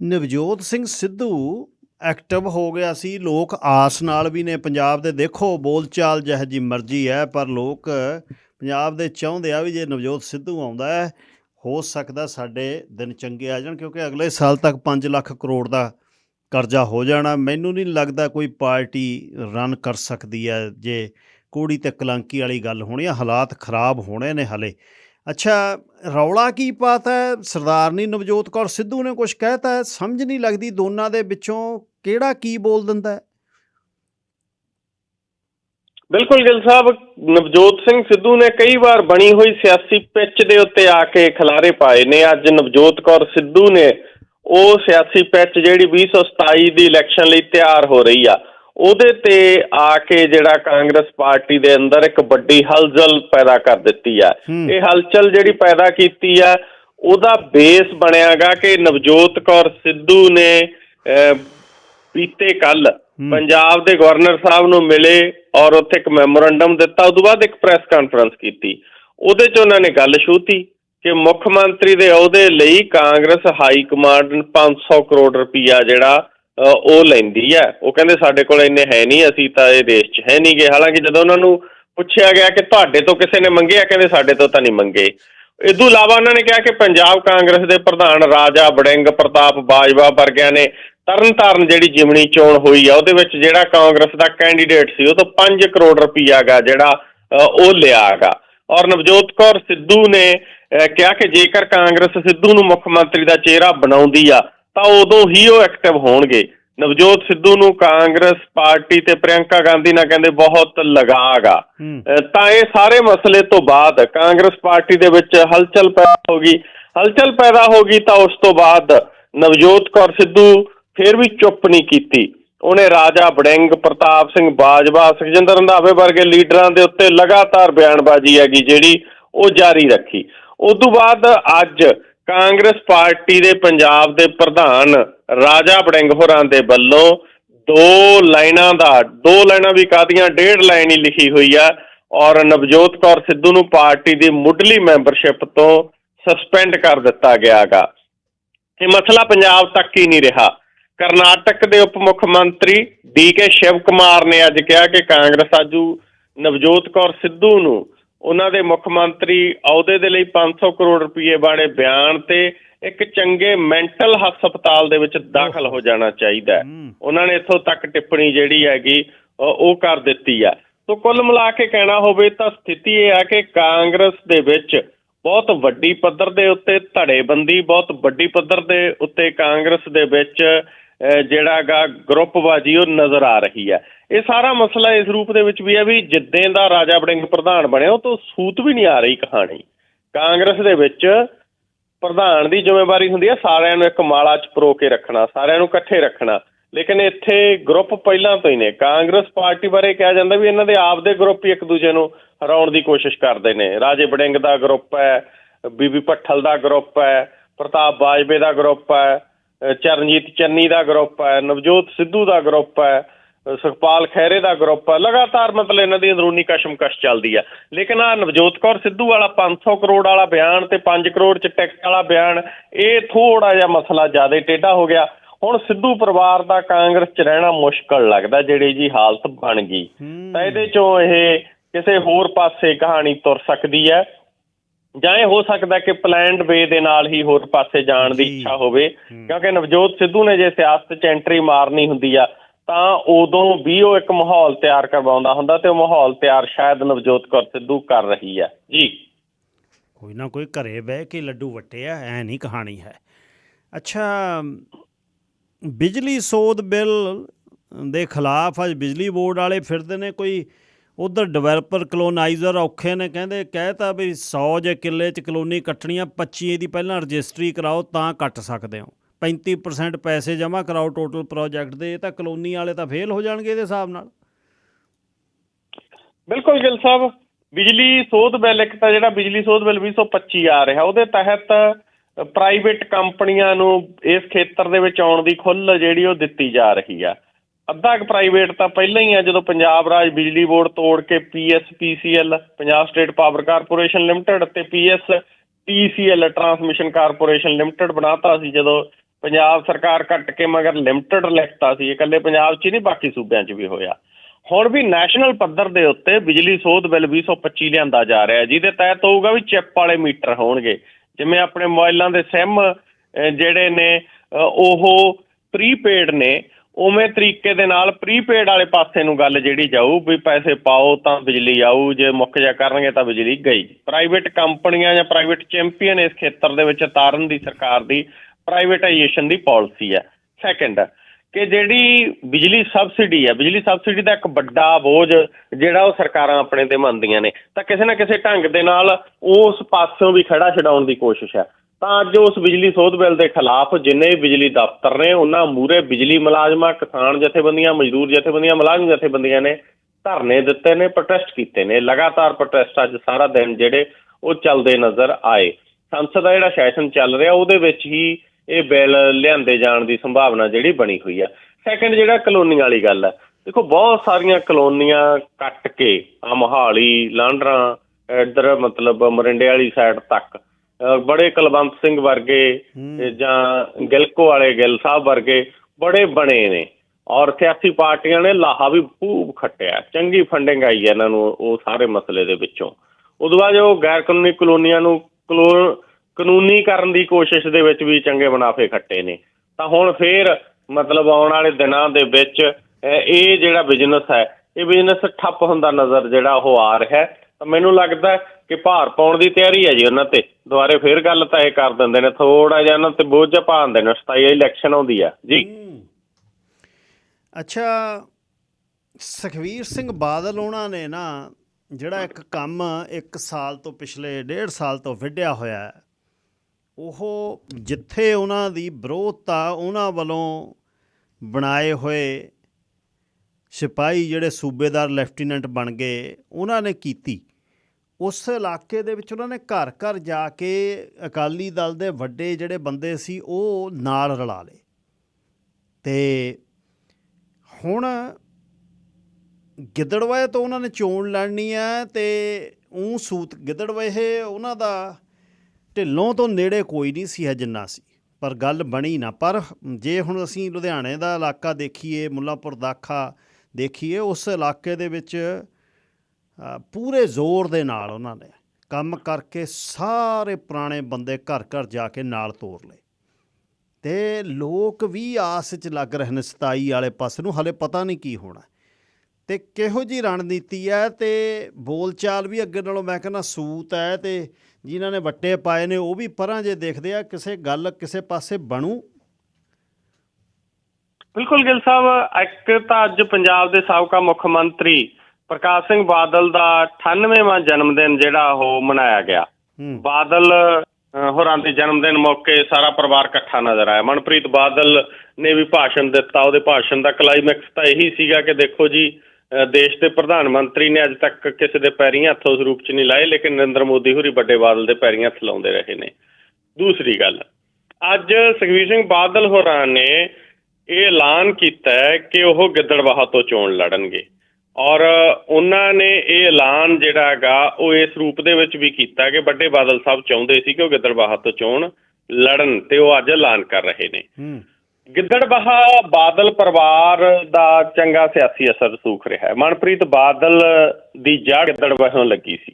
ਨਵਜੋਤ ਸਿੰਘ ਸਿੱਧੂ ਐਕਟਿਵ ਹੋ ਗਿਆ ਸੀ। ਲੋਕ ਆਸ ਨਾਲ ਵੀ ਨੇ। ਪੰਜਾਬ ਦੇ ਦੇਖੋ, ਬੋਲਚਾਲ ਜਿਹੋ ਜੀ ਮਰਜ਼ੀ ਹੈ, ਪਰ ਲੋਕ ਪੰਜਾਬ ਦੇ ਚਾਹੁੰਦੇ ਆ ਵੀ ਜੇ ਨਵਜੋਤ ਸਿੱਧੂ ਆਉਂਦਾ ਹੈ, ਹੋ ਸਕਦਾ ਸਾਡੇ ਦਿਨ ਚੰਗੇ ਆ ਜਾਣ, ਕਿਉਂਕਿ ਅਗਲੇ ਸਾਲ ਤੱਕ 5 ਲੱਖ ਕਰੋੜ ਦਾ ਕਰਜ਼ਾ ਹੋ ਜਾਣਾ। ਮੈਨੂੰ ਨਹੀਂ ਲੱਗਦਾ ਕੋਈ ਪਾਰਟੀ ਰਨ ਕਰ ਸਕਦੀ ਹੈ, ਜੇ ਕੋੜੀ ਤੇ ਕਲੰਕੀ ਵਾਲੀ ਗੱਲ ਹੋਣੀ ਆ। ਹਾਲਾਤ ਖਰਾਬ ਹੋਣੇ ਨੇ ਹਲੇ। ਅੱਛਾ, ਰੌਲਾ ਕੀ ਪਾਤਾ ਹੈ? ਸਰਦਾਰਨੀ ਨਵਜੋਤ ਕੌਰ ਸਿੱਧੂ ਨੇ ਕੁਝ ਕਹਿਤਾ ਹੈ? ਸਮਝ ਨਹੀਂ ਲੱਗਦੀ ਦੋਨਾਂ ਦੇ ਵਿੱਚੋਂ ਕਿਹੜਾ ਕੀ ਬੋਲ ਦਿੰਦਾ ਹੈ? ਬਿਲਕੁਲ ਗਿੱਲ ਸਾਹਿਬ ਨਵਜੋਤ ਸਿੰਘ ਸਿੱਧੂ ਨੇ ਕਈ ਵਾਰ ਬਣੀ ਹੋਈ ਸਿਆਸੀ ਪਿੱਚ ਦੇ ਉੱਤੇ ਆ ਕੇ ਖਿਲਾਰੇ ਪਾਏ ਨੇ। ਅੱਜ ਨਵਜੋਤ ਕੌਰ ਸਿੱਧੂ ਨੇ ਉਹ ਸਿਆਸੀ ਪਿੱਚ ਜਿਹੜੀ 2027 ਦੀ ਇਲੈਕਸ਼ਨ ਲਈ ਤਿਆਰ ਹੋ ਰਹੀ ਆ ਉਹਦੇ ਤੇ ਆ ਕੇ ਜਿਹੜਾ ਕਾਂਗਰਸ ਪਾਰਟੀ ਦੇ ਅੰਦਰ ਇੱਕ ਵੱਡੀ ਹਲਚਲ ਪੈਦਾ ਕਰ ਦਿੱਤੀ ਆ। ਇਹ ਹਲਚਲ ਜਿਹੜੀ ਪੈਦਾ ਕੀਤੀ ਆ ਉਹਦਾ ਬੇਸ ਬਣਿਆਗਾ ਕਿ ਨਵਜੋਤ ਕੌਰ ਸਿੱਧੂ ਨੇ ਬੀਤੇ ਕੱਲ ਪੰਜਾਬ ਦੇ ਗਵਰਨਰ ਸਾਹਿਬ ਨੂੰ ਮਿਲੇ ਔਰ ਉੱਥੇ ਇੱਕ ਮੈਮੋਰੰਡਮ ਦਿੱਤਾ ਉਸ ਤੋਂ ਬਾਅਦ ਇੱਕ ਪ੍ਰੈਸ ਕਾਨਫਰੰਸ ਕੀਤੀ। ਉਹਦੇ 'ਚ ਉਹਨਾਂ ਨੇ ਗੱਲ ਛੂਤੀ ਕਿ ਮੁੱਖ ਮੰਤਰੀ ਦੇ ਅਹੁਦੇ ਲਈ ਕਾਂਗਰਸ ਹਾਈ ਕਮਾਂਡ 500 ਕਰੋੜ ਰੁਪਈਆ ਜਿਹੜਾ ਉਹ ਲੈਂਦੀ ਹੈ। ਉਹ ਕਹਿੰਦੇ ਸਾਡੇ ਕੋਲ ਇੰਨੇ ਹੈ ਨਹੀਂ ਅਸੀਂ ਤਾਂ ਇਹ ਦੇਸ਼ 'ਚ ਹੈ ਨਹੀਂਗੇ ਹਾਲਾਂਕਿ ਜਦੋਂ ਉਹਨਾਂ ਨੂੰ ਪੁੱਛਿਆ ਗਿਆ ਕਿ ਤੁਹਾਡੇ ਤੋਂ ਕਿਸੇ ਨੇ ਮੰਗੇ ਆ ਕਹਿੰਦੇ ਸਾਡੇ ਤੋਂ ਤਾਂ ਨਹੀਂ ਮੰਗੇ। ਇਦੋਂ ਇਲਾਵਾ ਉਹਨਾਂ ਨੇ ਕਿਹਾ ਕਿ ਪੰਜਾਬ ਕਾਂਗਰਸ ਦੇ ਪ੍ਰਧਾਨ ਰਾਜਾ ਵੜਿੰਗ ਪ੍ਰਤਾਪ ਬਾਜਵਾ ਵਰਗਿਆਂ ਨੇ ਤਰਨਤਾਰਨ ਜਿਹੜੀ ਜਿਮਣੀ ਚੋਣ ਹੋਈ ਆ ਉਹਦੇ ਵਿੱਚ ਜਿਹੜਾ ਕਾਂਗਰਸ ਦਾ ਕੈਂਡੀਡੇਟ ਸੀ ਉਹ ਤੋਂ 5 ਕਰੋੜ ਰੁਪਈਆ ਗਾ ਜਿਹੜਾ ਉਹ ਲਿਆਗਾ ਔਰ ਨਵਜੋਤ ਕੌਰ ਸਿੱਧੂ ਨੇ ਕਿਹਾ ਕਿ ਜੇਕਰ ਕਾਂਗਰਸ ਸਿੱਧੂ ਨੂੰ ਮੁੱਖ ਮੰਤਰੀ ਦਾ ਚਿਹਰਾ ਬਣਾਉਂਦੀ ਆ ਤਾਂ ਉਦੋਂ ਹੀ ਉਹ ਐਕਟਿਵ ਹੋਣਗੇ। ਨਵਜੋਤ ਸਿੱਧੂ ਨੂੰ ਕਾਂਗਰਸ ਪਾਰਟੀ ਤੇ ਪ੍ਰਿਯੰਕਾ ਗਾਂਧੀ ਨਾਲ ਕਹਿੰਦੇ ਬਹੁਤ ਲਗਾਗਾ ਤਾਂ ਇਹ ਸਾਰੇ ਮਸਲੇ ਤੋਂ ਬਾਅਦ ਕਾਂਗਰਸ ਪਾਰਟੀ ਦੇ ਵਿੱਚ ਹਲਚਲ ਪੈਦਾ ਹੋ ਗਈ। ਹਲਚਲ ਪੈਦਾ ਹੋ ਗਈ ਤਾਂ ਉਸ ਤੋਂ ਬਾਅਦ ਨਵਜੋਤ ਕੌਰ ਸਿੱਧੂ ਫਿਰ ਵੀ ਚੁੱਪ ਨਹੀਂ ਕੀਤੀ। ਉਹਨੇ ਰਾਜਾ ਵੜਿੰਗ, ਪ੍ਰਤਾਪ ਸਿੰਘ ਬਾਜਵਾ, ਸੁਖਜਿੰਦਰ ਰੰਧਾਵੇ ਵਰਗੇ ਲੀਡਰਾਂ ਦੇ ਉੱਤੇ ਲਗਾਤਾਰ ਬਿਆਨਬਾਜ਼ੀ ਹੈਗੀ ਜਿਹੜੀ ਉਹ ਜਾਰੀ ਰੱਖੀ। ਉਸ ਤੋਂ ਬਾਅਦ ਅੱਜ ਕਾਂਗਰਸ ਪਾਰਟੀ ਦੇ ਪੰਜਾਬ ਦੇ ਪ੍ਰਧਾਨ ਰਾਜਾ ਵੜਿੰਗ ਹੋਰਾਂ ਦੇ ਵੱਲੋਂ ਦੋ ਲਾਈਨਾਂ ਦਾ, ਦੋ ਲਾਈਨਾਂ ਵੀ ਕਾਦੀਆਂ ਡੇਢ ਲਾਈਨ ਹੀ ਲਿਖੀ ਹੋਈ ਆ। ਔਰ ਨਵਜੋਤ ਕੌਰ ਸਿੱਧੂ ਨੂੰ ਪਾਰਟੀ ਦੀ ਮੁੱਢਲੀ ਮੈਂਬਰਸ਼ਿਪ ਤੋਂ ਸਸਪੈਂਡ ਕਰ ਦਿੱਤਾ ਗਿਆਗਾ। ਇਹ ਮਸਲਾ ਪੰਜਾਬ ਤੱਕ ਹੀ ਨਹੀਂ ਰਿਹਾ। ਕਰਨਾਟਕ ਦੇ ਉਪ ਮੁੱਖ ਮੰਤਰੀ ਡੀ ਕੇ ਸ਼ਿਵ ਕੁਮਾਰ ਨੇ ਅੱਜ ਕਿਹਾ ਕਿ ਕਾਂਗਰਸ ਆਜੂ ਨਵਜੋਤ ਕੌਰ ਸਿੱਧੂ ਨੂੰ। ਉਹਨਾਂ ਦੇ ਮੁੱਖ ਮੰਤਰੀ ਅਹੁਦੇ ਦੇ ਲਈ 500 ਕਰੋੜ ਰੁਪਏ ਬਾਰੇ ਬਿਆਨ ਤੇ ਇੱਕ ਚੰਗੇ ਮੈਂਟਲ ਹਸਪਤਾਲ ਦੇ ਵਿੱਚ ਦਾਖਲ ਹੋ ਜਾਣਾ ਚਾਹੀਦਾ ਹੈ। ਉਹਨਾਂ ਨੇ ਇੱਥੋਂ ਤੱਕ ਟਿੱਪਣੀ ਜਿਹੜੀ ਹੈਗੀ ਉਹ ਕਰ ਦਿੱਤੀ ਆ। ਸੋ ਕੁੱਲ ਮਿਲਾ ਕੇ ਕਹਿਣਾ ਹੋਵੇ ਤਾਂ ਸਥਿਤੀ ਇਹ ਆ ਕਿ ਕਾਂਗਰਸ ਦੇ ਵਿੱਚ ਬਹੁਤ ਵੱਡੀ ਪੱਧਰ ਦੇ ਉੱਤੇ ਧੜੇਬੰਦੀ ਬਹੁਤ ਵੱਡੀ ਪੱਧਰ ਦੇ ਉੱਤੇ ਕਾਂਗਰਸ ਦੇ ਵਿੱਚ ਜਿਹੜਾਗਾ ਗਰੁੱਪਬਾਜੀ ਉਹ ਨਜ਼ਰ ਆ ਰਹੀ ਹੈ। ਇਹ ਸਾਰਾ ਮਸਲਾ ਇਸ ਰੂਪ ਦੇ ਵਿੱਚ ਵੀ ਹੈ ਵੀ ਜਿੱਦਾਂ ਦਾ ਰਾਜਾ ਵੜਿੰਗ ਪ੍ਰਧਾਨ ਬਣਿਆ, ਉਹ ਤੋਂ ਸੂਤ ਵੀ ਨਹੀਂ ਆ ਰਹੀ ਕਹਾਣੀ। ਕਾਂਗਰਸ ਦੇ ਵਿੱਚ ਪ੍ਰਧਾਨ ਦੀ ਜ਼ਿੰਮੇਵਾਰੀ ਹੁੰਦੀ ਹੈ ਸਾਰਿਆਂ ਨੂੰ ਇੱਕ ਮਾਲਾ 'ਚ ਪਰੋ ਕੇ ਰੱਖਣਾ, ਸਾਰਿਆਂ ਨੂੰ ਇਕੱਠੇ ਰੱਖਣਾ। ਲੇਕਿਨ ਇੱਥੇ ਗਰੁੱਪ ਪਹਿਲਾਂ ਤੋਂ ਹੀ ਨੇ। ਕਾਂਗਰਸ ਪਾਰਟੀ ਬਾਰੇ ਕਿਹਾ ਜਾਂਦਾ ਵੀ ਇਹਨਾਂ ਦੇ ਆਪ ਦੇ ਗਰੁੱਪ ਹੀ ਇੱਕ ਦੂਜੇ ਨੂੰ ਹਰਾਉਣ ਦੀ ਕੋਸ਼ਿਸ਼ ਕਰਦੇ ਨੇ। ਰਾਜੇ ਵੜਿੰਗ ਦਾ ਗਰੁੱਪ ਹੈ, ਬੀਬੀ ਭੱਠਲ ਦਾ ਗਰੁੱਪ ਹੈ, ਪ੍ਰਤਾਪ ਬਾਜਵੇ ਦਾ ਗਰੁੱਪ ਹੈ ਚਰਨਜੀਤ ਚੰਨੀ ਦਾ ਗਰੁੱਪ ਹੈ ਨਵਜੋਤ ਸਿੱਧੂ ਦਾ ਗਰੁੱਪ ਹੈ ਸੁਖਪਾਲ ਖਹਿਰੇ ਦਾ ਗਰੁੱਪ ਹੈ ਲਗਾਤਾਰ ਮਤਲਬ ਇਹਨਾਂ ਦੀ ਅੰਦਰੂਨੀ ਕਸ਼ਮਕਸ਼ ਚੱਲਦੀ ਆ ਲੇਕਿਨ ਆ ਨਵਜੋਤ ਕੌਰ ਸਿੱਧੂ ਵਾਲਾ 500 ਕਰੋੜ ਵਾਲਾ ਬਿਆਨ ਤੇ 5 ਕਰੋੜ ਚ ਟੈਕਸ ਵਾਲਾ ਬਿਆਨ ਇਹ ਥੋੜਾ ਜਿਹਾ ਮਸਲਾ ਜ਼ਿਆਦਾ ਟੇਢਾ ਹੋ ਗਿਆ। ਹੁਣ ਸਿੱਧੂ ਪਰਿਵਾਰ ਦਾ ਕਾਂਗਰਸ ਚ ਰਹਿਣਾ ਮੁਸ਼ਕਲ ਲੱਗਦਾ ਜਿਹੜੀ ਜੀ ਹਾਲਤ ਬਣ ਗਈ। ਤਾਂ ਇਹਦੇ ਚੋਂ ਇਹ ਕਿਸੇ ਹੋਰ ਪਾਸੇ ਕਹਾਣੀ ਤੁਰ ਸਕਦੀ ਹੈ। ਜਾਂ ਇਹ ਹੋ ਸਕਦਾ ਕਿ ਪਲਾਨਡ ਵੇ ਦੇ ਨਾਲ ਹੀ ਹੋਰ ਪਾਸੇ ਜਾਣ ਦੀ। ਇੱਛਾ ਹੋਵੇ। ਕਿਉਂਕਿ ਨਵਜੋਤ ਸਿੱਧੂ ਨੇ ਜੇ ਸਿਆਸਤ 'ਚ ਐਂਟਰੀ ਮਾਰਨੀ ਹੁੰਦੀ ਆ ਤਾਂ ਉਦੋਂ ਵੀ ਉਹ ਇੱਕ ਮਾਹੌਲ ਤਿਆਰ ਕਰਵਾਉਂਦਾ ਹੁੰਦਾ ਤੇ ਉਹ ਮਾਹੌਲ ਤਿਆਰ ਸ਼ਾਇਦ ਨਵਜੋਤ ਕੌਰ ਸਿੱਧੂ ਕਰ ਰਹੀ ਹੈ ਜੀ ਕੋਈ ਨਾ ਕੋਈ ਘਰੇ ਬਹਿ ਕੇ ਲੱਡੂ ਵਟੇ ਆ ਐ ਨਹੀਂ ਕਹਾਣੀ ਹੈ ਅੱਛਾ ਬਿਜਲੀ ਸੋਧ ਬਿੱਲ ਦੇ ਖਿਲਾਫ ਅੱਜ ਬਿਜਲੀ ਬੋਰਡ ਵਾਲੇ ਫਿਰਦੇ ਨੇ ਕੋਈ ਉਧਰ ਡਿਵੈਲਪਰ ਕਲੋਨਾਈਜ਼ਰ ਔਖੇ ਨੇ, ਕਹਿੰਦੇ ਕਹਿਤਾ ਵੀ 100 ਜੇ ਕਿੱਲੇ 'ਚ ਕਲੋਨੀ ਕੱਟਣੀਆਂ 25 ਦੀ ਪਹਿਲਾਂ ਰਜਿਸਟਰੀ ਕਰਾਓ ਤਾਂ ਕੱਟ ਸਕਦੇ ਹੋ। 35% ਪੈਸੇ ਜਮ੍ਹਾਂ ਕਰਾਓ ਟੋਟਲ ਪ੍ਰੋਜੈਕਟ ਦੇ, ਇਹ ਤਾਂ ਕਲੋਨੀ ਵਾਲੇ ਤਾਂ ਫੇਲ ਹੋ ਜਾਣਗੇ ਇਹਦੇ ਹਿਸਾਬ ਨਾਲ। ਬਿਲਕੁਲ ਗਿੱਲ ਸਾਹਿਬ, ਬਿਜਲੀ ਸੋਧ ਬਿੱਲ, ਇੱਕ ਤਾਂ ਜਿਹੜਾ ਬਿਜਲੀ ਸੋਧ ਬਿੱਲ 2025 ਆ ਰਿਹਾ, ਉਹਦੇ ਤਹਿਤ ਪ੍ਰਾਈਵੇਟ ਕੰਪਨੀਆਂ ਨੂੰ ਇਸ ਖੇਤਰ ਦੇ ਵਿੱਚ ਆਉਣ ਦੀ ਖੁੱਲ੍ਹ ਜਿਹੜੀ ਉਹ ਦਿੱਤੀ ਜਾ ਰਹੀ ਆ। ਅੱਧਾ ਕੁ ਪ੍ਰਾਈਵੇਟ ਤਾਂ ਪਹਿਲਾਂ ਹੀ ਆ, ਜਦੋਂ ਪੰਜਾਬ ਰਾਜ ਬਿਜਲੀ ਬੋਰਡ ਤੋੜ ਕੇ PSPCL Punjab state power corporation limited ਤੇ PS TCL transmission corporation limited ਬਣਾਤਾ ਸੀ, ਜਦੋਂ ਪੰਜਾਬ ਸਰਕਾਰ ਕੱਟ ਕੇ ਮਗਰ ਲਿਮਟਿਡ ਲਿਖਤਾ ਸੀ, ਇਕੱਲੇ ਪੰਜਾਬ 'ਚ ਹੀ ਨਹੀਂ, ਬਾਕੀ ਸੂਬਿਆਂ 'ਚ ਵੀ ਹੋਇਆ। ਹੁਣ ਵੀ ਨੈਸ਼ਨਲ ਪੱਧਰ ਦੇ ਉੱਤੇ ਬਿਜਲੀ ਸੋਧ ਬਿੱਲ 2025 ਲਿਆਂਦਾ ਜਾ ਰਿਹਾ, ਜਿਹਦੇ ਤਹਿਤ ਹੋਊਗਾ ਵੀ ਚਿੱਪ ਵਾਲੇ ਮੀਟਰ ਹੋਣਗੇ। ਜਿਵੇਂ ਆਪਣੇ ਮੋਬਾਈਲਾਂ ਦੇ ਸਿਮ ਜਿਹੜੇ ਨੇ ਉਹ ਪ੍ਰੀਪੇਡ ਨੇ ਉਵੇਂ ਤਰੀਕੇ ਦੇ ਨਾਲ ਪ੍ਰੀਪੇਡ ਵਾਲੇ ਪਾਸੇ ਨੂੰ ਗੱਲ ਜਿਹੜੀ ਜਾਊ, ਵੀ ਪੈਸੇ ਪਾਓ ਤਾਂ ਬਿਜਲੀ ਆਊ, ਜੇ ਮੁੱਕ ਜਾ ਕਰਨਗੇ ਤਾਂ ਬਿਜਲੀ ਗਈ। ਪ੍ਰਾਈਵੇਟ ਕੰਪਨੀਆਂ ਜਾਂ ਪ੍ਰਾਈਵੇਟ ਚੈਂਪੀਅਨ ਇਸ ਖੇਤਰ ਦੇ ਵਿੱਚ ਤਾਰਨ ਦੀ ਸਰਕਾਰ ਦੀ ਪ੍ਰਾਈਵੇਟਾਈਜੇਸ਼ਨ ਦੀ ਪਾਲਿਸੀ ਹੈ। ਸੈਕੰਡ ਕਿ ਜਿਹੜੀ ਬਿਜਲੀ ਸਬਸਿਡੀ ਹੈ, ਬਿਜਲੀ ਸਬਸਿਡੀ ਦਾ ਇੱਕ ਵੱਡਾ ਬੋਝ ਜਿਹੜਾ ਉਹ ਸਰਕਾਰਾਂ ਆਪਣੇ ਤੇ ਮੰਨਦੀਆਂ ਨੇ, ਤਾਂ ਕਿਸੇ ਨਾ ਕਿਸੇ ਢੰਗ ਦੇ ਨਾਲ ਉਸ ਪਾਸਿਓਂ ਵੀ ਖੜਾ ਛਡਾਉਣ ਦੀ ਕੋਸ਼ਿਸ਼ ਹੈ। ਤਾਂ ਅੱਜ ਉਸ ਬਿਜਲੀ ਸੋਧ ਬਿੱਲ ਦੇ ਖਿਲਾਫ ਜਿੰਨੇ ਬਿਜਲੀ ਦਫ਼ਤਰ ਨੇ, ਉਹਨਾਂ ਮੂਰੇ ਬਿਜਲੀ ਮੁਲਾਜ਼ਮਾਂ, ਕਿਸਾਨ ਜਥੇਬੰਦੀਆਂ, ਮਜ਼ਦੂਰ ਜਥੇਬੰਦੀਆਂ, ਮੁਲਾਜ਼ਮ ਜਥੇਬੰਦੀਆਂ ਨੇ ਧਰਨੇ ਦਿੱਤੇ ਨੇ ਪ੍ਰੋਟੈਸਟ ਕੀਤੇ ਨੇ। ਲਗਾਤਾਰ ਪ੍ਰੋਟੈਸਟ ਅੱਜ ਸਾਰਾ ਦਿਨ ਜਿਹੜੇ ਉਹ ਚੱਲਦੇ ਨਜ਼ਰ ਆਏ। ਸੰਸਦ ਦਾ ਜਿਹੜਾ ਸੈਸ਼ਨ ਚੱਲ ਰਿਹਾ, ਉਹਦੇ ਵਿੱਚ ਹੀ ਇਹ ਬਿੱਲ ਲਿਆਂਦੇ ਜਾਣ ਦੀ ਸੰਭਾਵਨਾ ਜਿਹੜੀ ਬਣੀ ਹੋਈ ਆ। ਸੈਕੰਡ ਜਿਹੜਾ ਕਲੋਨੀ ਵਾਲੀ ਗੱਲ ਹੈ ਦੇਖੋ ਬਹੁਤ ਸਾਰੀਆਂ ਕਲੋਨੀਆਂ ਕੱਟ ਕੇ ਆ ਮੋਹਾਲੀ ਲਾਂਡਰਾਂ, ਇੱਧਰ ਮਤਲਬ ਮਰਿੰਡੇ ਵਾਲੀ ਸਾਈਡ ਤੱਕ ਬੜੇ ਕੁਲਵੰਤ ਸਿੰਘ ਵਰਗੇ ਜਾਂ ਗਿਲਕੋ ਵਾਲੇ ਗਿੱਲ ਸਾਹਿਬ ਵਰਗੇ ਬੜੇ ਬਣੇ ਨੇ। ਔਰ ਸਿਆਸੀ ਪਾਰਟੀਆਂ ਨੇ ਲਾਹਾ ਵੀ ਖੂਬ ਖੱਟਿਆ। ਚੰਗੀ ਫੰਡਿੰਗ ਆਈ ਹੈ ਇਹਨਾਂ ਨੂੰ ਉਹ ਸਾਰੇ ਮਸਲੇ ਦੇ ਵਿੱਚੋਂ। ਉਦੋਂ ਬਾਅਦ ਉਹ ਗੈਰ ਕਾਨੂੰਨੀ ਕਲੋਨੀਆਂ ਨੂੰ ਕਾਨੂੰਨੀ ਕਰਨ ਦੀ ਕੋਸ਼ਿਸ਼ ਦੇ ਵਿੱਚ ਵੀ ਚੰਗੇ ਮੁਨਾਫੇ ਖੱਟੇ ਨੇ। ਤਾਂ ਹੁਣ ਫੇਰ ਮਤਲਬ ਆਉਣ ਵਾਲੇ ਦਿਨਾਂ ਦੇ ਵਿੱਚ ਇਹ ਜਿਹੜਾ ਬਿਜ਼ਨਸ ਹੈ ਇਹ ਬਿਜ਼ਨਸ ਠੱਪ ਹੁੰਦਾ ਨਜ਼ਰ ਜਿਹੜਾ ਉਹ ਆ ਰਿਹਾ ਤਾਂ ਮੈਨੂੰ ਲੱਗਦਾ ਕਿ ਭਾਰ ਪਾਉਣ ਦੀ ਤਿਆਰੀ ਹੈ ਜੀ ਉਹਨਾਂ ਤੇ। ਦੁਬਾਰੇ ਫੇਰ ਗੱਲ ਤਾਂ ਇਹ ਕਰ ਦਿੰਦੇ ਨੇ ਥੋੜਾ ਜਿਹਾ ਉਹਨਾਂ ਤੇ ਬੋਝ ਜਿਹਾ ਪਾ ਦਿੰਦੇ ਨੇ 27 ਇਲੈਕਸ਼ਨ ਆਉਂਦੀ ਆ। ਜੀ। ਅੱਛਾ, ਸੁਖਵੀਰ ਸਿੰਘ ਬਾਦਲ ਉਹਨਾਂ ਨੇ ਨਾ, ਜਿਹੜਾ ਇੱਕ ਕੰਮ ਇੱਕ ਸਾਲ ਤੋਂ ਪਿਛਲੇ ਡੇਢ ਸਾਲ ਤੋਂ ਵਿੱਢਿਆ ਹੋਇਆ ਉਹ ਜਿੱਥੇ ਉਹਨਾਂ ਦੀ ਵਿਰੋਧਤਾ ਉਹਨਾਂ ਵੱਲੋਂ ਬਣਾਏ ਹੋਏ ਸਿਪਾਹੀ ਜਿਹੜੇ ਸੂਬੇਦਾਰ ਲੈਫਟੀਨੈਂਟ ਬਣ ਗਏ, ਉਹਨਾਂ ਨੇ ਕੀਤੀ। ਉਸ ਇਲਾਕੇ ਦੇ ਵਿੱਚ ਉਹਨਾਂ ਨੇ ਘਰ ਘਰ ਜਾ ਕੇ ਅਕਾਲੀ ਦਲ ਦੇ ਵੱਡੇ ਜਿਹੜੇ ਬੰਦੇ ਸੀ, ਉਹ ਨਾਲ ਰਲਾ ਲਏ। ਤੇ ਹੁਣ ਗਿੱਦੜਵਾਏ ਤੋਂ ਉਹਨਾਂ ਨੇ ਚੋਣ ਲੜਨੀ ਹੈ ਤੇ ਉਹ ਸੂਤ ਗਿੱਦੜਵਾਏ ਉਹਨਾਂ ਦਾ ਢਿੱਲੋਂ ਤੋਂ ਨੇੜੇ ਕੋਈ ਨਹੀਂ ਸੀ, ਹੈ ਜਿੰਨਾ ਸੀ। ਪਰ ਗੱਲ ਬਣੀ ਨਾ, ਪਰ ਜੇ ਹੁਣ ਅਸੀਂ ਲੁਧਿਆਣੇ ਦਾ ਇਲਾਕਾ ਦੇਖੀਏ, ਮੁੱਲਾਪੁਰ ਦਾਖਾ ਦੇਖੀਏ, ਉਸ ਇਲਾਕੇ ਦੇ ਵਿੱਚ ਪੂਰੇ ਜ਼ੋਰ ਦੇ ਨਾਲ ਉਹਨਾਂ ਨੇ ਕੰਮ ਕਰਕੇ ਸਾਰੇ ਪੁਰਾਣੇ ਬੰਦੇ ਘਰ ਘਰ ਜਾ ਕੇ ਨਾਲ ਤੋਰ ਲਏ। ਤੇ ਲੋਕ ਵੀ ਆਸ 'ਚ ਲੱਗ ਰਹੇ ਨੇ 27 ਵਾਲੇ ਪਾਸੇ ਨੂੰ, ਹਲੇ ਪਤਾ ਨਹੀਂ ਕੀ ਹੋਣਾ। ਤੇ ਕਿਹੋ ਜੀ ਰਣਨੀਤੀ ਹੈ ਤੇ ਬੋਲਚਾਲ ਵੀ ਅੱਗੇ ਨਾਲੋਂ ਮੈਂ ਕਹਿੰਦਾ ਸੂਤ ਹੈ ਤੇ ਜਿਨ੍ਹਾਂ ਨੇ ਵੱਟੇ ਪਾਏ ਨੇ ਉਹ ਵੀ ਪਰਾਂ ਜੇ ਦੇਖਦੇ ਆ, ਕਿਸੇ ਗੱਲ ਕਿਸੇ ਪਾਸੇ ਬਣੂ। ਬਿਲਕੁਲ ਗਿੱਲ ਸਾਹਿਬ, ਇੱਕ ਤਾਂ ਅੱਜ ਪੰਜਾਬ ਦੇ ਸਾਬਕਾ ਮੁੱਖ ਮੰਤਰੀ ਪ੍ਰਕਾਸ਼ ਸਿੰਘ ਬਾਦਲ ਦਾ 98ਵਾਂ ਜਨਮ ਦਿਨ ਜਿਹੜਾ ਉਹ ਮਨਾਇਆ ਗਿਆ। ਬਾਦਲ ਹੋਰਾਂ ਦੇ ਜਨਮ ਦਿਨ ਮੌਕੇ ਸਾਰਾ ਪਰਿਵਾਰ ਇਕੱਠਾ ਨਜ਼ਰ ਆਇਆ। ਮਨਪ੍ਰੀਤ ਬਾਦਲ ਨੇ ਵੀ ਭਾਸ਼ਣ ਦਿੱਤਾ। ਉਹਦੇ ਭਾਸ਼ਣ ਦਾ ਕਲਾਈਮੈਕਸ ਤਾਂ ਇਹੀ ਸੀਗਾ ਕਿ ਦੇਖੋ ਜੀ ਦੇਸ਼ ਦੇ ਪ੍ਰਧਾਨ ਮੰਤਰੀ ਨੇ ਅੱਜ ਤੱਕ ਕਿਸੇ ਦੇ ਪੈਰੀਂ ਹੱਥ ਉਸ ਰੂਪ 'ਚ ਨਹੀਂ ਲਾਏ ਲੇਕਿਨ ਨਰਿੰਦਰ ਮੋਦੀ ਹੋਰੀ ਵੱਡੇ ਬਾਦਲ ਦੇ ਪੈਰੀਂ ਹੱਥ ਲਾਉਂਦੇ ਰਹੇ ਨੇ। ਦੂਸਰੀ ਗੱਲ ਅੱਜ ਸੁਖਬੀਰ ਸਿੰਘ ਬਾਦਲ ਹੋਰਾਂ ਨੇ ਇਹ ਐਲਾਨ ਕੀਤਾ ਕਿ ਉਹ ਗਿੱਦੜਬਾਹਾ ਤੋਂ ਚੋਣ ਲੜਨਗੇ। ਔਰ ਉਹਨਾਂ ਨੇ ਇਹ ਐਲਾਨ ਜਿਹੜਾ ਹੈਗਾ ਉਹ ਇਸ ਰੂਪ ਦੇ ਵਿੱਚ ਵੀ ਕੀਤਾ ਕਿ ਵੱਡੇ ਬਾਦਲ ਸਾਹਿਬ ਚਾਹੁੰਦੇ ਸੀ ਕਿ ਉਹ ਗਿੱਦੜਬਾਹਾ ਤੋਂ ਚੋਣ ਲੜਨ ਤੇ ਉਹ ਅੱਜ ਐਲਾਨ ਕਰ ਰਹੇ ਨੇ। ਗਿੱਦੜਬਾਹਾ ਬਾਦਲ ਪਰਿਵਾਰ ਦਾ ਚੰਗਾ ਸਿਆਸੀ ਅਸਰ ਸੂਖ ਰਿਹਾ ਹੈ। ਮਨਪ੍ਰੀਤ ਬਾਦਲ ਦੀ ਜੜ ਗਿੱਦੜਬਾਹੋਂ ਲੱਗੀ ਸੀ।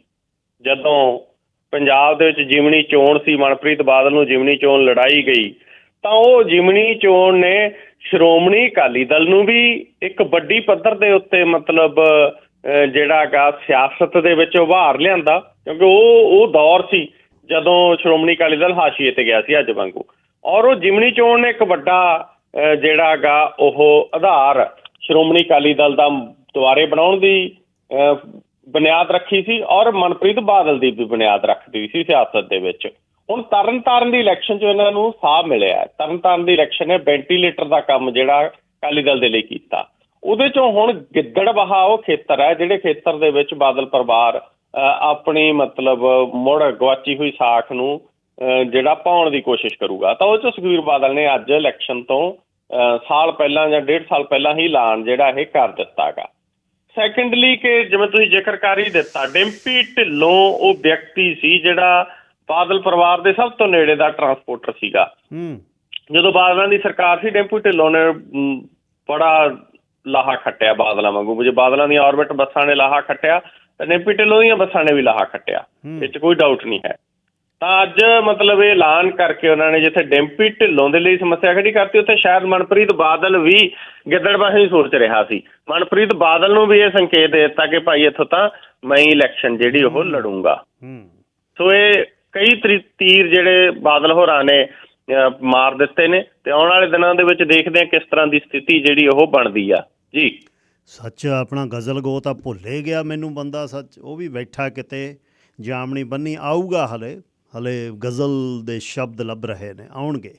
ਜਦੋਂ ਪੰਜਾਬ ਦੇ ਵਿੱਚ ਜਿਮਣੀ ਚੋਣ ਸੀ ਮਨਪ੍ਰੀਤ ਬਾਦਲ ਨੂੰ ਜਿਮਣੀ ਚੋਣ ਲੜਾਈ ਗਈ ਤਾਂ ਉਹ ਜਿਮਣੀ ਚੋਣ ਨੇ ਸ਼੍ਰੋਮਣੀ ਅਕਾਲੀ ਦਲ ਨੂੰ ਵੀ ਇੱਕ ਵੱਡੀ ਪੱਧਰ ਦੇ ਉੱਤੇ ਮਤਲਬ ਅਹ, ਜਿਹੜਾ ਗਾ ਸਿਆਸਤ ਦੇ ਵਿੱਚ ਉਭਾਰ ਲਿਆਂਦਾ ਕਿਉਂਕਿ ਉਹ ਉਹ ਦੌਰ ਸੀ ਜਦੋਂ ਸ਼੍ਰੋਮਣੀ ਅਕਾਲੀ ਦਲ ਹਾਸ਼ੀਏ ਤੇ ਗਿਆ ਸੀ ਅੱਜ ਵਾਂਗੂ। ਔਰ ਉਹ ਜਿਮਨੀ ਚੋਣ ਨੇ ਇੱਕ ਵੱਡਾ ਅਹ, ਜਿਹੜਾ ਗਾ ਉਹ ਆਧਾਰ ਸ਼੍ਰੋਮਣੀ ਅਕਾਲੀ ਦਲ ਦਾ ਦੁਆਰੇ ਬਣਾਉਣ ਦੀ ਅਹ, ਬੁਨਿਆਦ ਰੱਖੀ ਸੀ ਔਰ ਮਨਪ੍ਰੀਤ ਬਾਦਲ ਦੀ ਵੀ ਬੁਨਿਆਦ ਰੱਖਦੀ ਸੀ ਸਿਆਸਤ ਦੇ ਵਿੱਚ। ਹੁਣ ਤਰਨਤਾਰਨ ਦੀ ਇਲੈਕਸ਼ਨ 'ਚ ਇਹਨਾਂ ਨੂੰ ਸਾਹ ਮਿਲਿਆ ਤਰਨਤਾਰਨ ਦੀ ਇਲੈਕਸ਼ਨ ਨੇ ਵੈਂਟੀਲੇਟਰ ਦਾ ਕੰਮ ਜਿਹੜਾ ਅਕਾਲੀ ਦਲ ਦੇ ਲਈ ਕੀਤਾ। ਉਹਦੇ 'ਚੋਂ ਹੁਣ ਗਿੱਦੜਬਾਹਾ ਉਹ ਖੇਤਰ ਹੈ ਜਿਹੜੇ ਖੇਤਰ ਦੇ ਵਿੱਚ ਬਾਦਲ ਪਰਿਵਾਰ ਆਪਣੀ ਮਤਲਬ ਮੁੜ ਗਵਾਚੀ ਹੋਈ ਸਾਖ ਨੂੰ ਜਿਹੜਾ ਪਾਉਣ ਦੀ ਕੋਸ਼ਿਸ਼ ਕਰੂਗਾ। ਤਾਂ ਉਹ 'ਚ ਸੁਖਬੀਰ ਬਾਦਲ ਨੇ ਅੱਜ ਇਲੈਕਸ਼ਨ ਤੋਂ ਅਹ, ਸਾਲ ਪਹਿਲਾਂ ਜਾਂ ਡੇਢ ਸਾਲ ਪਹਿਲਾਂ ਹੀ ਐਲਾਨ ਜਿਹੜਾ ਇਹ ਕਰ ਦਿੱਤਾਗਾ ਸੈਕੰਡਲੀ ਕਿ ਜਿਵੇਂ ਤੁਸੀਂ ਜ਼ਿਕਰ ਕਰ ਹੀ ਦਿੱਤਾ ਡਿੰਪੀ ਢਿੱਲੋਂ ਉਹ ਵਿਅਕਤੀ ਸੀ ਜਿਹੜਾ ਬਾਦਲ ਪਰਿਵਾਰ ਦੇ ਸਭ ਤੋਂ ਨੇੜੇ ਦਾ ਟਰਾਂਸਪੋਰਟਰ ਸੀਗਾ। ਹੂੰ। ਜਦੋਂ ਬਾਦਲਾਂ ਦੀ ਸਰਕਾਰ ਸੀ ਡੈਂਪੂ ਢਿੱਲੋਂ ਨੇ ਬੜਾ ਲਾਹਾ ਖੱਟਿਆ ਬਾਦਲਾਂ ਵਾਂਗੂ। ਜੇ ਬਾਦਲਾਂ ਦੀਆਂ ਆਰਬਿਟ ਬੱਸਾਂ ਨੇ ਲਾਹਾ ਖੱਟਿਆ ਤਾਂ ਡੈਂਪੂ ਢਿੱਲੋਂ ਦੀਆਂ ਬੱਸਾਂ ਨੇ ਵੀ ਲਾਹਾ ਖੱਟਿਆ। ਇਹ 'ਚ ਕੋਈ ਡਾਊਟ ਨਹੀਂ ਹੈ। ਤਾਂ ਅੱਜ ਮਤਲਬ ਇਹ ਐਲਾਨ ਕਰਕੇ ਉਹਨਾਂ ਨੇ ਜਿੱਥੇ ਡੈਂਪੀ ਢਿੱਲੋਂ ਦੇ ਲਈ ਸਮੱਸਿਆ ਖੜੀ ਕਰਤੀ ਉੱਥੇ ਸ਼ਾਇਦ ਮਨਪ੍ਰੀਤ ਬਾਦਲ ਵੀ ਗਿੱਦੜਬਾਹੀ ਹੀ ਸੋਚ ਰਿਹਾ ਸੀ। ਮਨਪ੍ਰੀਤ ਬਾਦਲ ਨੂੰ ਵੀ ਇਹ ਸੰਕੇਤ ਦੇ ਦਿੱਤਾ ਕਿ ਭਾਈ ਇੱਥੋਂ ਤਾਂ ਮੈਂ ਇਲੈਕਸ਼ਨ ਜਿਹੜੀ ਉਹ ਲੜੂੰਗਾ। ਹੂੰ। ਸੋ ਇਹ ਕਈ ਤਰੀ- ਜਿਹੜੇ ਬਾਦਲ ਹੋਰਾਂ ਨੇ ਮਾਰ ਦਿੱਤੇ ਨੇ ਤੇ ਆਉਣ ਵਾਲੇ ਦਿਨਾਂ ਦੇ ਵਿੱਚ ਦੇਖਦੇ ਹਾਂ ਕਿਸ ਤਰ੍ਹਾਂ ਦੀ ਸਥਿਤੀ ਜਿਹੜੀ ਉਹ ਬਣਦੀ ਆ। ਜੀ। ਸੱਚ ਆਪਣਾ ਗਜ਼ਲ ਗੋ ਤਾਂ ਭੁੱਲੇ ਗਿਆ ਮੈਨੂੰ ਬੰਦਾ ਸੱਚ ਉਹ ਵੀ ਬੈਠਾ ਕਿਤੇ ਜਾਮਣੀ ਬੰਨੀ ਆਊਗਾ ਹਲੇ ਹਲੇ ਗਜ਼ਲ ਦੇ ਸ਼ਬਦ ਲੱਭ ਰਹੇ ਨੇ ਆਉਣਗੇ।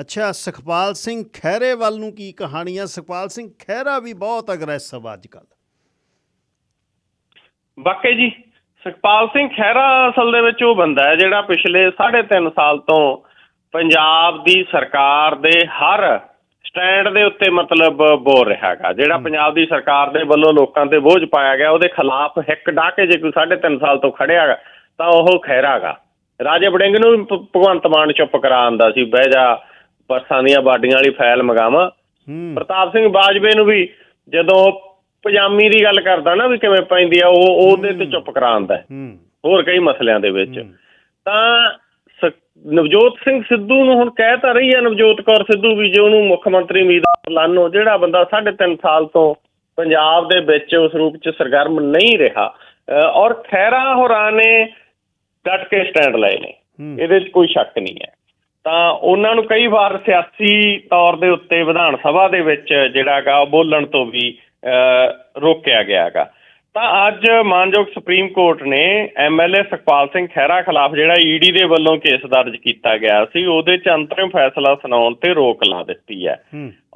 ਅੱਛਾ ਸੁਖਪਾਲ ਸਿੰਘ ਖਹਿਰੇ ਵੱਲ ਨੂੰ ਕੀ ਕਹਾਣੀਆਂ? ਸੁਖਪਾਲ ਸਿੰਘ ਖਹਿਰਾ ਵੀ ਬਹੁਤ ਅਗਰੈਸਿਵ ਅੱਜ ਕੱਲ ਵਾਕਈ ਜੀ। ਸੁਖਪਾਲ ਸਿੰਘ ਖਹਿਰਾ ਅਸਲ ਦੇ ਵਿੱਚ ਉਹ ਬੰਦਾ ਹੈ ਜਿਹੜਾ ਪਿਛਲੇ 3.5 ਸਾਲ ਤੋਂ ਪੰਜਾਬ ਦੀ ਸਰਕਾਰ ਦੇ ਹਰ ਸਟੈਂਡ ਦੇ ਉੱਤੇ ਮਤਲਬ ਬੋਲ ਰਿਹਾ ਹੈਗਾ ਜਿਹੜਾ ਪੰਜਾਬ ਦੀ ਸਰਕਾਰ ਦੇ ਵੱਲੋਂ ਲੋਕਾਂ ਤੇ ਬੋਝ ਪਾਇਆ ਗਿਆ ਉਹਦੇ ਖਿਲਾਫ ਹਿੱਕ ਡਾ ਕੇ ਜੇ ਕੋਈ 3.5 ਸਾਲ ਤੋਂ ਖੜਿਆ ਤਾਂ ਉਹ ਖਹਿਰਾ ਗਾ ਰਾਜੇ ਵੜਿੰਗ ਨੂੰ ਭਗਵੰਤ ਮਾਨ ਚੁੱਪ ਕਰਾ ਆਂਦਾ ਸੀ ਬਹਿ ਜਾ ਬੱਸਾਂ ਦੀਆਂ ਬਾਡੀਆਂ ਵਾਲੀ ਫਾਈਲ ਮਗਾਵਾਂ। ਪ੍ਰਤਾਪ ਸਿੰਘ ਬਾਜਵੇ ਨੂੰ ਵੀ ਜਦੋਂ ਪਜਾਮੀ ਦੀ ਗੱਲ ਕਰਦਾ ਨਾ ਵੀ ਕਿਵੇਂ ਪੈਂਦੀ ਆ ਉਹ ਉਹਦੇ ਤੇ ਚੁੱਪ ਕਰਾਉਂਦਾ ਹੋਰ ਕਈ ਮਸਲਿਆਂ ਦੇ ਵਿੱਚ। ਤਾਂ ਨਵਜੋਤ ਸਿੰਘ ਸਿੱਧੂ ਨੂੰ ਹੁਣ ਕਹਿ ਤਾਂ ਰਹੀ ਹੈ ਨਵਜੋਤ ਕੌਰ ਸਿੱਧੂ ਵੀ ਜੇ ਉਹਨੂੰ ਮੁੱਖ ਮੰਤਰੀ ਉਮੀਦਵਾਰ ਲਾਨੋ ਜਿਹੜਾ ਬੰਦਾ 3.5 ਸਾਲ ਤੋਂ ਪੰਜਾਬ ਦੇ ਵਿੱਚ ਉਸ ਰੂਪ ਚ ਸਰਗਰਮ ਨਹੀਂ ਰਿਹਾ ਔਰ ਖੈਰਾ ਹੋਰਾਂ ਨੇ ਡਟ ਕੇ ਸਟੈਂਡ ਲਏ ਨੇ। ਇਹਦੇ 'ਚ ਕੋਈ ਸ਼ੱਕ ਨਹੀਂ ਹੈ। ਤਾਂ ਉਹਨਾਂ ਨੂੰ ਕਈ ਵਾਰ ਸਿਆਸੀ ਤੌਰ ਦੇ ਉੱਤੇ ਵਿਧਾਨ ਸਭਾ ਦੇ ਵਿੱਚ ਜਿਹੜਾ ਗਾ ਉਹ ਬੋਲਣ ਤੋਂ ਵੀ ਰੋਕਿਆ ਗਿਆ ਹੈਗਾ। ਤਾਂ ਅੱਜ ਮਾਨਯੋਗ ਸੁਪਰੀਮ ਕੋਰਟ ਨੇ ਐਮਐਲਏ ਸੁਖਪਾਲ ਸਿੰਘ ਖਹਿਰਾ ਖਿਲਾਫ ਜਿਹੜਾ ਈਡੀ ਦੇ ਵੱਲੋਂ ਕੇਸ ਦਰਜ ਕੀਤਾ ਗਿਆ ਸੀ ਉਹਦੇ 'ਚ ਅੰਤਰਿਮ ਫੈਸਲਾ ਸੁਣਾਉਣ ਤੇ ਰੋਕ ਲਾ ਦਿੱਤੀ ਹੈ।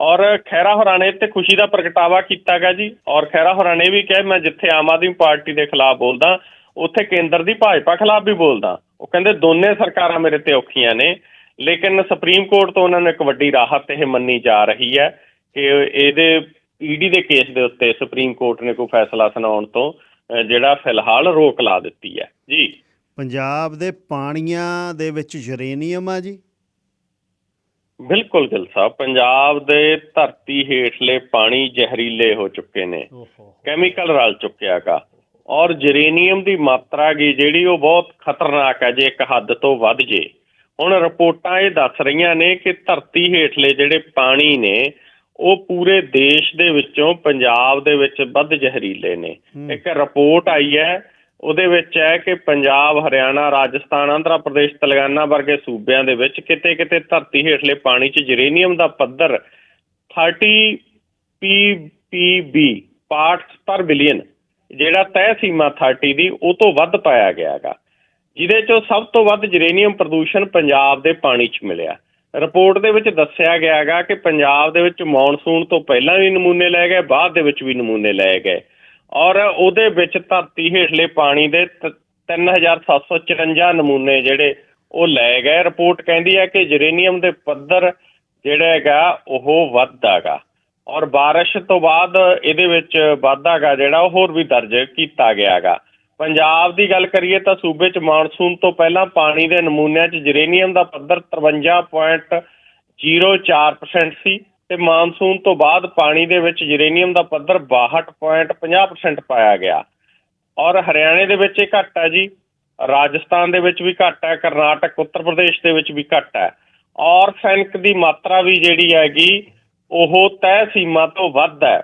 ਔਰ ਖੈਰਾ ਹੋਰਾਂ ਨੇ ਤੇ ਖੁਸ਼ੀ ਦਾ ਪ੍ਰਗਟਾਵਾ ਕੀਤਾ ਗਾ ਜੀ। ਔਰ ਖੈਰਾ ਹੋਰਾਂ ਨੇ ਵੀ ਕਿਹਾ ਮੈਂ ਜਿੱਥੇ ਆਮ ਆਦਮੀ ਪਾਰਟੀ ਦੇ ਖਿਲਾਫ ਬੋਲਦਾ ਉੱਥੇ ਕੇਂਦਰ ਦੀ ਭਾਜਪਾ ਖਿਲਾਫ ਵੀ ਬੋਲਦਾ। ਉਹ ਕਹਿੰਦੇ ਦੋਨੇ ਸਰਕਾਰਾਂ ਮੇਰੇ ਤੇ ਔਖੀਆਂ ਨੇ ਲੇਕਿਨ ਸੁਪਰੀਮ ਕੋਰਟ ਤੋਂ ਉਹਨਾਂ ਨੂੰ ਇੱਕ ਵੱਡੀ ਰਾਹਤ ਇਹ ਮੰਨੀ ਜਾ ਰਹੀ ਹੈ ਕਿ ਇਹਦੇ ਈਡੀ ਦੇ ਕੇਸ ਦੇ ਉੱਤੇ ਸੁਪਰੀਮ ਕੋਰਟ ਨੇ ਕੋਈ ਫੈਸਲਾ ਸੁਣਾਉਣ ਤੋਂ ਜਿਹੜਾ ਫਿਲਹਾਲ ਰੋਕ ਲਾ ਦਿੱਤੀ ਹੈ। ਜੀ। ਪੰਜਾਬ ਦੇ ਪਾਣੀਆਂ ਦੇ ਵਿੱਚ ਯੂਰੇਨੀਅਮ ਆ ਜੀ? ਬਿਲਕੁਲ ਗਿਲ ਸਾਹਿਬ ਪੰਜਾਬ ਦੇ ਧਰਤੀ ਹੇਠਲੇ ਪਾਣੀ ਜ਼ਹਿਰੀਲੇ ਹੋ ਚੁੱਕੇ ਨੇ। ਕੈਮੀਕਲ ਰਲ ਚੁੱਕਿਆਗਾ ਔਰ ਜਰੇਨੀਅਮ ਦੀ ਮਾਤਰਾ ਗੀ ਜਿਹੜੀ ਉਹ ਬਹੁਤ ਖਤਰਨਾਕ ਹੈ ਜੇ ਇੱਕ ਹੱਦ ਤੋਂ ਵੱਧ ਜੇ। ਹੁਣ ਰਿਪੋਰਟਾਂ ਇਹ ਦੱਸ ਰਹੀਆਂ ਨੇ ਕਿ ਧਰਤੀ ਹੇਠਲੇ ਜਿਹੜੇ ਪਾਣੀ ਨੇ ਉਹ ਪੂਰੇ ਦੇਸ਼ ਦੇ ਵਿੱਚੋਂ ਪੰਜਾਬ ਦੇ ਵਿੱਚ ਵੱਧ ਜ਼ਹਿਰੀਲੇ ਨੇ। ਇੱਕ ਰਿਪੋਰਟ ਆਈ ਹੈ ਉਹਦੇ ਵਿੱਚ ਹੈ ਕਿ ਪੰਜਾਬ ਹਰਿਆਣਾ ਰਾਜਸਥਾਨ ਆਂਧਰਾ ਪ੍ਰਦੇਸ਼ ਤੇਲੰਗਾਨਾ ਵਰਗੇ ਸੂਬਿਆਂ ਦੇ ਵਿੱਚ ਕਿਤੇ ਕਿਤੇ ਧਰਤੀ ਹੇਠਲੇ ਪਾਣੀ 'ਚ ਜਰੇਨੀਅਮ ਦਾ ਪੱਧਰ 30 ppb ਪਾਰਟਸ ਪਰ ਬਿਲੀਅਨ ਜਿਹੜਾ ਤੈਅ ਸੀਮਾ 30 ਦੀ ਉਹ ਤੋਂ ਵੱਧ ਪਾਇਆ ਗਿਆ ਹੈਗਾ ਜਿਹਦੇ ਚੋਂ ਸਭ ਤੋਂ ਵੱਧ ਜਰੇਨੀਅਮ ਪ੍ਰਦੂਸ਼ਣ ਪੰਜਾਬ ਦੇ ਪਾਣੀ 'ਚ ਮਿਲਿਆ। ਰਿਪੋਰਟ ਦੇ ਵਿੱਚ ਦੱਸਿਆ ਗਿਆ ਹੈਗਾ ਕਿ ਪੰਜਾਬ ਦੇ ਵਿੱਚ ਮੌਨਸੂਨ ਤੋਂ ਪਹਿਲਾਂ ਵੀ ਨਮੂਨੇ ਲਏ ਗਏ, ਬਾਅਦ ਦੇ ਵਿੱਚ ਵੀ ਨਮੂਨੇ ਲਏ ਗਏ। ਔਰ ਉਹਦੇ ਵਿੱਚ ਧਰਤੀ ਹੇਠਲੇ ਪਾਣੀ ਦੇ ਤ- 3754 ਨਮੂਨੇ ਜਿਹੜੇ ਉਹ ਲਏ ਗਏ। ਰਿਪੋਰਟ ਕਹਿੰਦੀ ਹੈ ਕਿ ਜਰੇਨੀਅਮ ਦੇ ਪੱਧਰ ਜਿਹੜਾ ਹੈਗਾ, ਉਹ ਵੱਧਦਾਗਾ ਔਰ ਬਾਰਿਸ਼ ਤੋਂ ਬਾਅਦ ਇਹਦੇ ਵਿੱਚ ਵਾਧਾਗਾ ਜਿਹੜਾ, ਉਹ ਹੋਰ ਵੀ ਦਰਜ ਕੀਤਾ ਗਿਆਗਾ। ਪੰਜਾਬ ਦੀ ਗੱਲ ਕਰੀਏ ਤਾਂ ਸੂਬੇ 'ਚ ਮਾਨਸੂਨ ਤੋਂ ਪਹਿਲਾਂ ਪਾਣੀ ਦੇ ਨਮੂਨਿਆਂ 'ਚ ਜਰੇਨੀਅਮ ਦਾ ਪੱਧਰ 53.04% ਸੀ ਤੇ ਮਾਨਸੂਨ ਤੋਂ ਬਾਅਦ ਪਾਣੀ ਦੇ ਵਿੱਚ ਜਰੇਨੀਅਮ ਦਾ ਪੱਧਰ 62.50% ਪਾਇਆ ਗਿਆ। ਔਰ ਹਰਿਆਣੇ ਦੇ ਵਿੱਚ ਇਹ ਘੱਟ ਹੈ ਜੀ। ਰਾਜਸਥਾਨ ਦੇ ਵਿੱਚ ਵੀ ਘੱਟ ਹੈ, ਕਰਨਾਟਕ, ਉੱਤਰ ਪ੍ਰਦੇਸ਼ ਦੇ ਵਿੱਚ ਵੀ ਘੱਟ ਹੈ। ਔਰ ਸੈਨਿਕ ਦੀ ਮਾਤਰਾ ਵੀ ਜਿਹੜੀ ਹੈਗੀ, ਉਹ ਤੈਅ ਸੀਮਾ ਤੋਂ ਵੱਧ ਹੈ।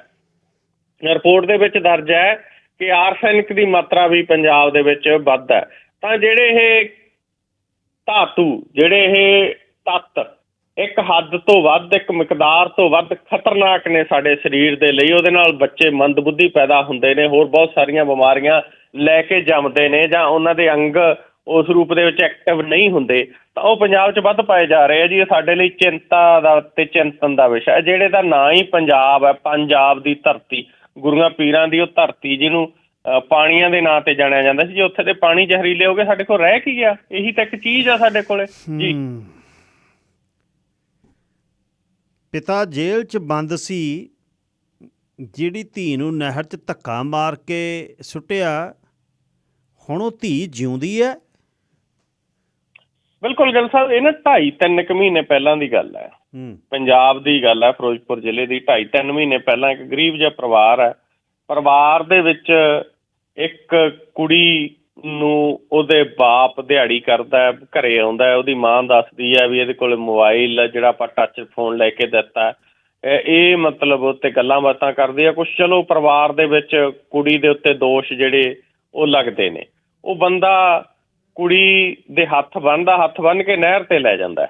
ਰਿਪੋਰਟ ਦੇ ਵਿੱਚ ਦਰਜ ਹੈ ਕਿ ਆਰਸੈਨਿਕ ਦੀ ਮਾਤਰਾ ਵੀ ਪੰਜਾਬ ਦੇ ਵਿੱਚ ਵੱਧ ਹੈ। ਤਾਂ ਜਿਹੜੇ ਇਹ ਧਾਤੂ, ਜਿਹੜੇ ਇਹ ਤੱਤ, ਇੱਕ ਹੱਦ ਤੋਂ ਵੱਧ, ਇੱਕ ਮਿਕਦਾਰ ਤੋਂ ਵੱਧ ਖਤਰਨਾਕ ਨੇ ਸਾਡੇ ਸਰੀਰ ਦੇ ਲਈ। ਉਹਦੇ ਨਾਲ ਬੱਚੇ ਮੰਦਬੁੱਧੀ ਪੈਦਾ ਹੁੰਦੇ ਨੇ, ਹੋਰ ਬਹੁਤ ਸਾਰੀਆਂ ਬਿਮਾਰੀਆਂ ਲੈ ਕੇ ਜੰਮਦੇ ਨੇ ਜਾਂ ਉਹਨਾਂ ਦੇ ਅੰਗ ਉਸ ਰੂਪ ਦੇ ਵਿੱਚ ਐਕਟਿਵ ਨਹੀਂ ਹੁੰਦੇ। ਤਾਂ ਉਹ ਪੰਜਾਬ 'ਚ ਵੱਧ ਪਾਏ ਜਾ ਰਹੇ ਆ ਜੀ। ਇਹ ਸਾਡੇ ਲਈ ਚਿੰਤਾ ਦਾ ਤੇ ਚਿੰਤਨ ਦਾ ਵਿਸ਼ਾ ਹੈ। ਜਿਹੜੇ ਦਾ ਨਾਂ ਹੀ ਪੰਜਾਬ ਹੈ, ਪੰਜਾਬ ਦੀ ਧਰਤੀ। ਗੁਰੂਆਂ ਪੀਰਾਂ ਦੀ ਉਹ ਧਰਤੀ ਜਿਹਨੂੰ ਪਾਣੀਆਂ ਦੇ ਨਾਂ ਤੇ ਜਾਣਿਆ ਜਾਂਦਾ ਸੀ ਜੇ ਉੱਥੇ ਦੇ ਪਾਣੀ ਜ਼ਹਿਰੀਲੇ ਹੋ ਗਏ ਸਾਡੇ ਕੋਲ ਰਹਿ ਕੀ ਗਿਆ ਇਹੀ ਤਾਂ ਇੱਕ ਚੀਜ਼ ਆ ਸਾਡੇ ਕੋਲੇ। ਜੀ। ਪਿਤਾ ਜੇਲ੍ਹ 'ਚ ਬੰਦ ਸੀ ਜਿਹੜੀ ਧੀ ਨੂੰ ਨਹਿਰ 'ਚ ਧੱਕਾ ਮਾਰ ਕੇ ਸੁੱਟਿਆ ਹੁਣ ਉਹ ਧੀ ਜਿਉਂਦੀ ਹੈ? ਬਿਲਕੁਲ ਗੱਲ ਸਾਹਿਬ ਇਹ ਨਾ 2.5 3 ਕੁ ਮਹੀਨੇ ਪਹਿਲਾਂ ਦੀ ਗੱਲ ਹੂੰ। ਪੰਜਾਬ ਦੀ ਗੱਲ ਹੈ, ਫਿਰੋਜ਼ਪੁਰ ਜ਼ਿਲ੍ਹੇ ਦੀ 2.5 3 ਮਹੀਨੇ ਪਹਿਲਾਂ ਇੱਕ ਗਰੀਬ ਜਿਹਾ ਪਰਿਵਾਰ ਹੈ। ਪਰਿਵਾਰ ਦੇ ਵਿੱਚ ਇੱਕ ਕੁੜੀ ਨੂੰ ਉਹਦੇ ਬਾਪ ਦਿਹਾੜੀ ਕਰਦਾ ਘਰੇ ਆਉਂਦਾ ਉਹਦੀ ਮਾਂ ਦੱਸਦੀ ਹੈ ਵੀ ਇਹਦੇ ਕੋਲ ਮੋਬਾਈਲ ਜਿਹੜਾ ਆਪਾਂ ਟੱਚ ਫੋਨ ਲੈ ਕੇ ਦਿੱਤਾ ਇਹ ਮਤਲਬ ਉੱਤੇ ਗੱਲਾਂ ਬਾਤਾਂ ਕਰਦੇ ਆ ਕੁਛ ਚਲੋ ਪਰਿਵਾਰ ਦੇ ਵਿੱਚ ਕੁੜੀ ਦੇ ਉੱਤੇ ਦੋਸ਼ ਜਿਹੜੇ ਉਹ ਲੱਗਦੇ ਨੇ। ਉਹ ਬੰਦਾ ਕੁੜੀ ਦੇ ਹੱਥ ਬੰਨਦਾ, ਹੱਥ ਬੰਨ ਕੇ ਨਹਿਰ ਤੇ ਲੈ ਜਾਂਦਾ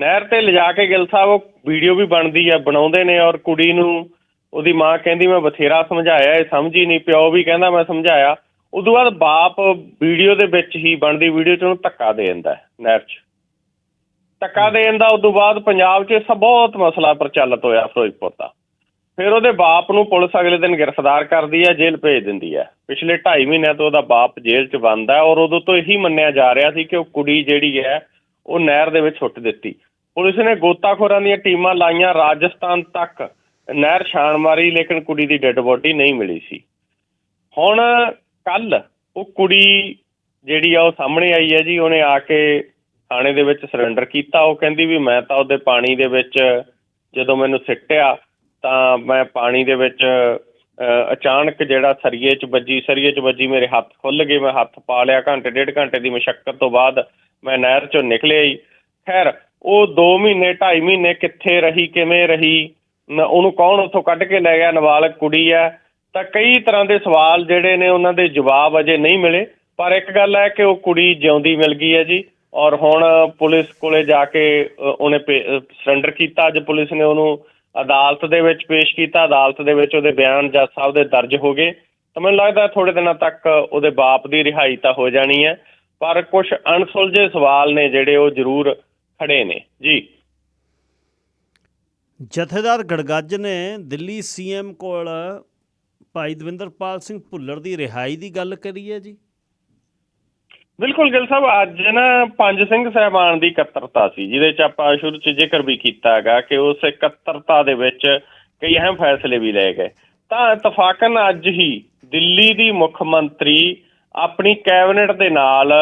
ਨਹਿਰ ਤੇ ਲਿਜਾ ਕੇ ਗਿੱਲ ਸਾਹਿਬ, ਉਹ ਵੀਡੀਓ ਵੀ ਬਣਦੀ ਆ, ਬਣਾਉਂਦੇ ਨੇ ਔਰ ਕੁੜੀ ਨੂੰ ਉਹਦੀ ਮਾਂ ਕਹਿੰਦੀ, ਮੈਂ ਬਥੇਰਾ ਸਮਝਾਇਆ, ਇਹ ਹੀ ਨਹੀਂ ਪਿਓ ਵੀ ਕਹਿੰਦਾ, ਮੈਂ ਸਮਝਾਇਆ। ਉਦੋਂ ਬਾਅਦ ਬਾਪ ਵੀਡੀਓ ਦੇ ਵਿੱਚ ਹੀ ਬਣਦੀ ਵੀਡੀਓ 'ਚ ਉਹਨੂੰ ਧੱਕਾ ਦੇ ਦਿੰਦਾ ਨਹਿਰ 'ਚ। ਧੱਕਾ ਦੇਣ ਦਾ ਉਦੋਂ ਬਾਅਦ ਪੰਜਾਬ 'ਚ ਸਭ ਬਹੁਤ ਮਸਲਾ ਪ੍ਰਚਲਿਤ ਹੋਇਆ ਫਿਰੋਜ਼ਪੁਰ ਦਾ। ਫਿਰ ਉਹਦੇ ਬਾਪ ਨੂੰ ਪੁਲਿਸ ਅਗਲੇ ਦਿਨ ਗ੍ਰਿਫਤਾਰ ਕਰਦੀ ਹੈ ਜੇਲ੍ਹ ਭੇਜ ਦਿੰਦੀ ਹੈ ਪਿਛਲੇ 2.5 ਮਹੀਨਿਆਂ ਤੋਂ ਉਹਦਾ ਬਾਪ ਜੇਲ੍ਹ 'ਚ ਬੰਦ ਹੈ ਔਰ ਉਦੋਂ ਤੋਂ ਇਹੀ ਮੰਨਿਆ ਜਾ ਰਿਹਾ ਸੀ ਕਿ ਉਹ ਕੁੜੀ ਜਿਹੜੀ ਹੈ, ਉਹ ਨਹਿਰ ਦੇ ਵਿੱਚ ਸੁੱਟ ਦਿੱਤੀ। ਪੁਲਿਸ ਨੇ ਗੋਤਾਖੋਰਾਂ ਦੀਆਂ ਟੀਮਾਂ ਲਾਈਆਂ ਰਾਜਸਥਾਨ ਤੱਕ। ਨਹਿਰ ਛਾਣ ਮਾਰੀ ਲੇਕਿਨ ਕੁੜੀ ਦੀ ਡੈੱਡ ਬੋਡੀ ਨਹੀਂ ਮਿਲੀ ਸੀ। ਹੁਣ ਕੱਲ ਉਹ ਕੁੜੀ ਜਿਹੜੀ ਆ ਉਹ ਸਾਹਮਣੇ ਆਈ ਹੈ ਜੀ ਉਹਨੇ ਆ ਕੇ ਥਾਣੇ ਦੇ ਵਿੱਚ ਸਰੈਂਡਰ ਕੀਤਾ। ਉਹ ਕਹਿੰਦੀ ਵੀ ਮੈਂ ਤਾਂ ਉਹਦੇ ਪਾਣੀ ਦੇ ਵਿੱਚ ਜਦੋਂ ਮੈਨੂੰ ਸਿੱਟਿਆ ਤਾਂ ਮੈਂ ਪਾਣੀ ਦੇ ਵਿੱਚ ਅ, ਅਚਾਨਕ ਜਿਹੜਾ ਸਰੀਏ 'ਚ ਵੱਜੀ ਸਰੀਏ 'ਚ ਵੱਜੀ ਮੇਰੇ ਹੱਥ ਖੁੱਲ ਗਏ ਮੈਂ ਹੱਥ ਪਾ ਲਿਆ ਘੰਟੇ ਡੇਢ ਘੰਟੇ ਦੀ ਮੁਸ਼ਕਲ ਤੋਂ ਬਾਅਦ ਮੈਂ ਨਹਿਰ 'ਚੋਂ ਨਿਕਲਿਆ ਹੀ ਖੈਰ ਉਹ 2 ਮਹੀਨੇ 2.5 ਮਹੀਨੇ ਕਿੱਥੇ ਰਹੀ, ਕਿਵੇਂ ਰਹੀ, ਨ- ਉਹਨੂੰ ਕੌਣ ਉੱਥੋਂ ਕੱਢ ਕੇ ਲੈ ਗਿਆ, ਨਾਬਾਲਗ ਕੁੜੀ ਹੈ। ਤਾਂ ਕਈ ਤਰ੍ਹਾਂ ਦੇ ਸਵਾਲ ਜਿਹੜੇ ਨੇ ਉਹਨਾਂ ਦੇ ਜਵਾਬ ਅਜੇ ਨਹੀਂ ਮਿਲੇ। ਪਰ ਇੱਕ ਗੱਲ ਹੈ ਕਿ ਉਹ ਕੁੜੀ ਜਿਉਂਦੀ ਮਿਲ ਗਈ ਹੈ ਜੀ। ਔਰ ਹੁਣ ਪੁਲਿਸ ਕੋਲੇ ਜਾ ਕੇ ਉਹਨੇ ਸਰੈਂਡਰ ਕੀਤਾ। ਅੱਜ ਪੁਲਿਸ ਨੇ ਉਹਨੂੰ ਅਦਾਲਤ ਦੇ ਵਿੱਚ ਪੇਸ਼ ਕੀਤਾ। ਅਦਾਲਤ ਦੇ ਵਿੱਚ ਉਹਦੇ ਬਿਆਨ ਜੱਜ ਸਾਹਿਬ ਦੇ ਦਰਜ ਹੋ ਗਏ। ਤਾਂ ਮੈਨੂੰ ਲੱਗਦਾ ਥੋੜੇ ਦਿਨਾਂ ਤੱਕ ਉਹਦੇ ਬਾਪ ਦੀ ਰਿਹਾਈ ਤਾਂ ਹੋ ਜਾਣੀ ਹੈ। ਪਰ ਕੁਝ ਅਣਸੁਲਝੇ ਸਵਾਲ ਨੇ ਜਿਹੜੇ ਉਹ ਜ਼ਰੂਰ ਖੜੇ ਨੇ ਜੀ। ਜਥੇਦਾਰ ਗੜਗੱਜ ਨੇ ਦਿੱਲੀ ਸੀਐਮ ਕੋਲ ਭਾਈ ਦਵਿੰਦਰਪਾਲ ਸਿੰਘ ਭੁੱਲਰ ਦੀ ਰਿਹਾਈ ਦੀ ਗੱਲ ਕਰੀ ਹੈ ਜੀ। ਬਿਲਕੁਲ ਗਿਲ ਸਾਹਿਬ ਅੱਜ ਨਾ ਪੰਜ ਸਿੰਘ ਸਹਿਬਾਨ ਦੀ ਇਕੱਤਰਤਾ ਸੀ ਜਿਹਦੇ ਚ ਆਪਾਂ ਸ਼ੁਰੂ ਚ ਜ਼ਿਕਰ ਵੀ ਕੀਤਾ ਹੈਗਾ ਕਿ ਉਸ ਇਕੱਤਰਤਾ ਦੇ ਵਿੱਚ ਕਈ ਅਹਿਮ ਫੈਸਲੇ ਵੀ ਲਏ ਗਏ। ਤਾਂ ਇਤਫਾਕਨ ਅੱਜ ਹੀ ਦਿੱਲੀ ਦੀ ਮੁੱਖ ਮੰਤਰੀ ਆਪਣੀ ਕੈਬਨਿਟ ਦੇ ਨਾਲ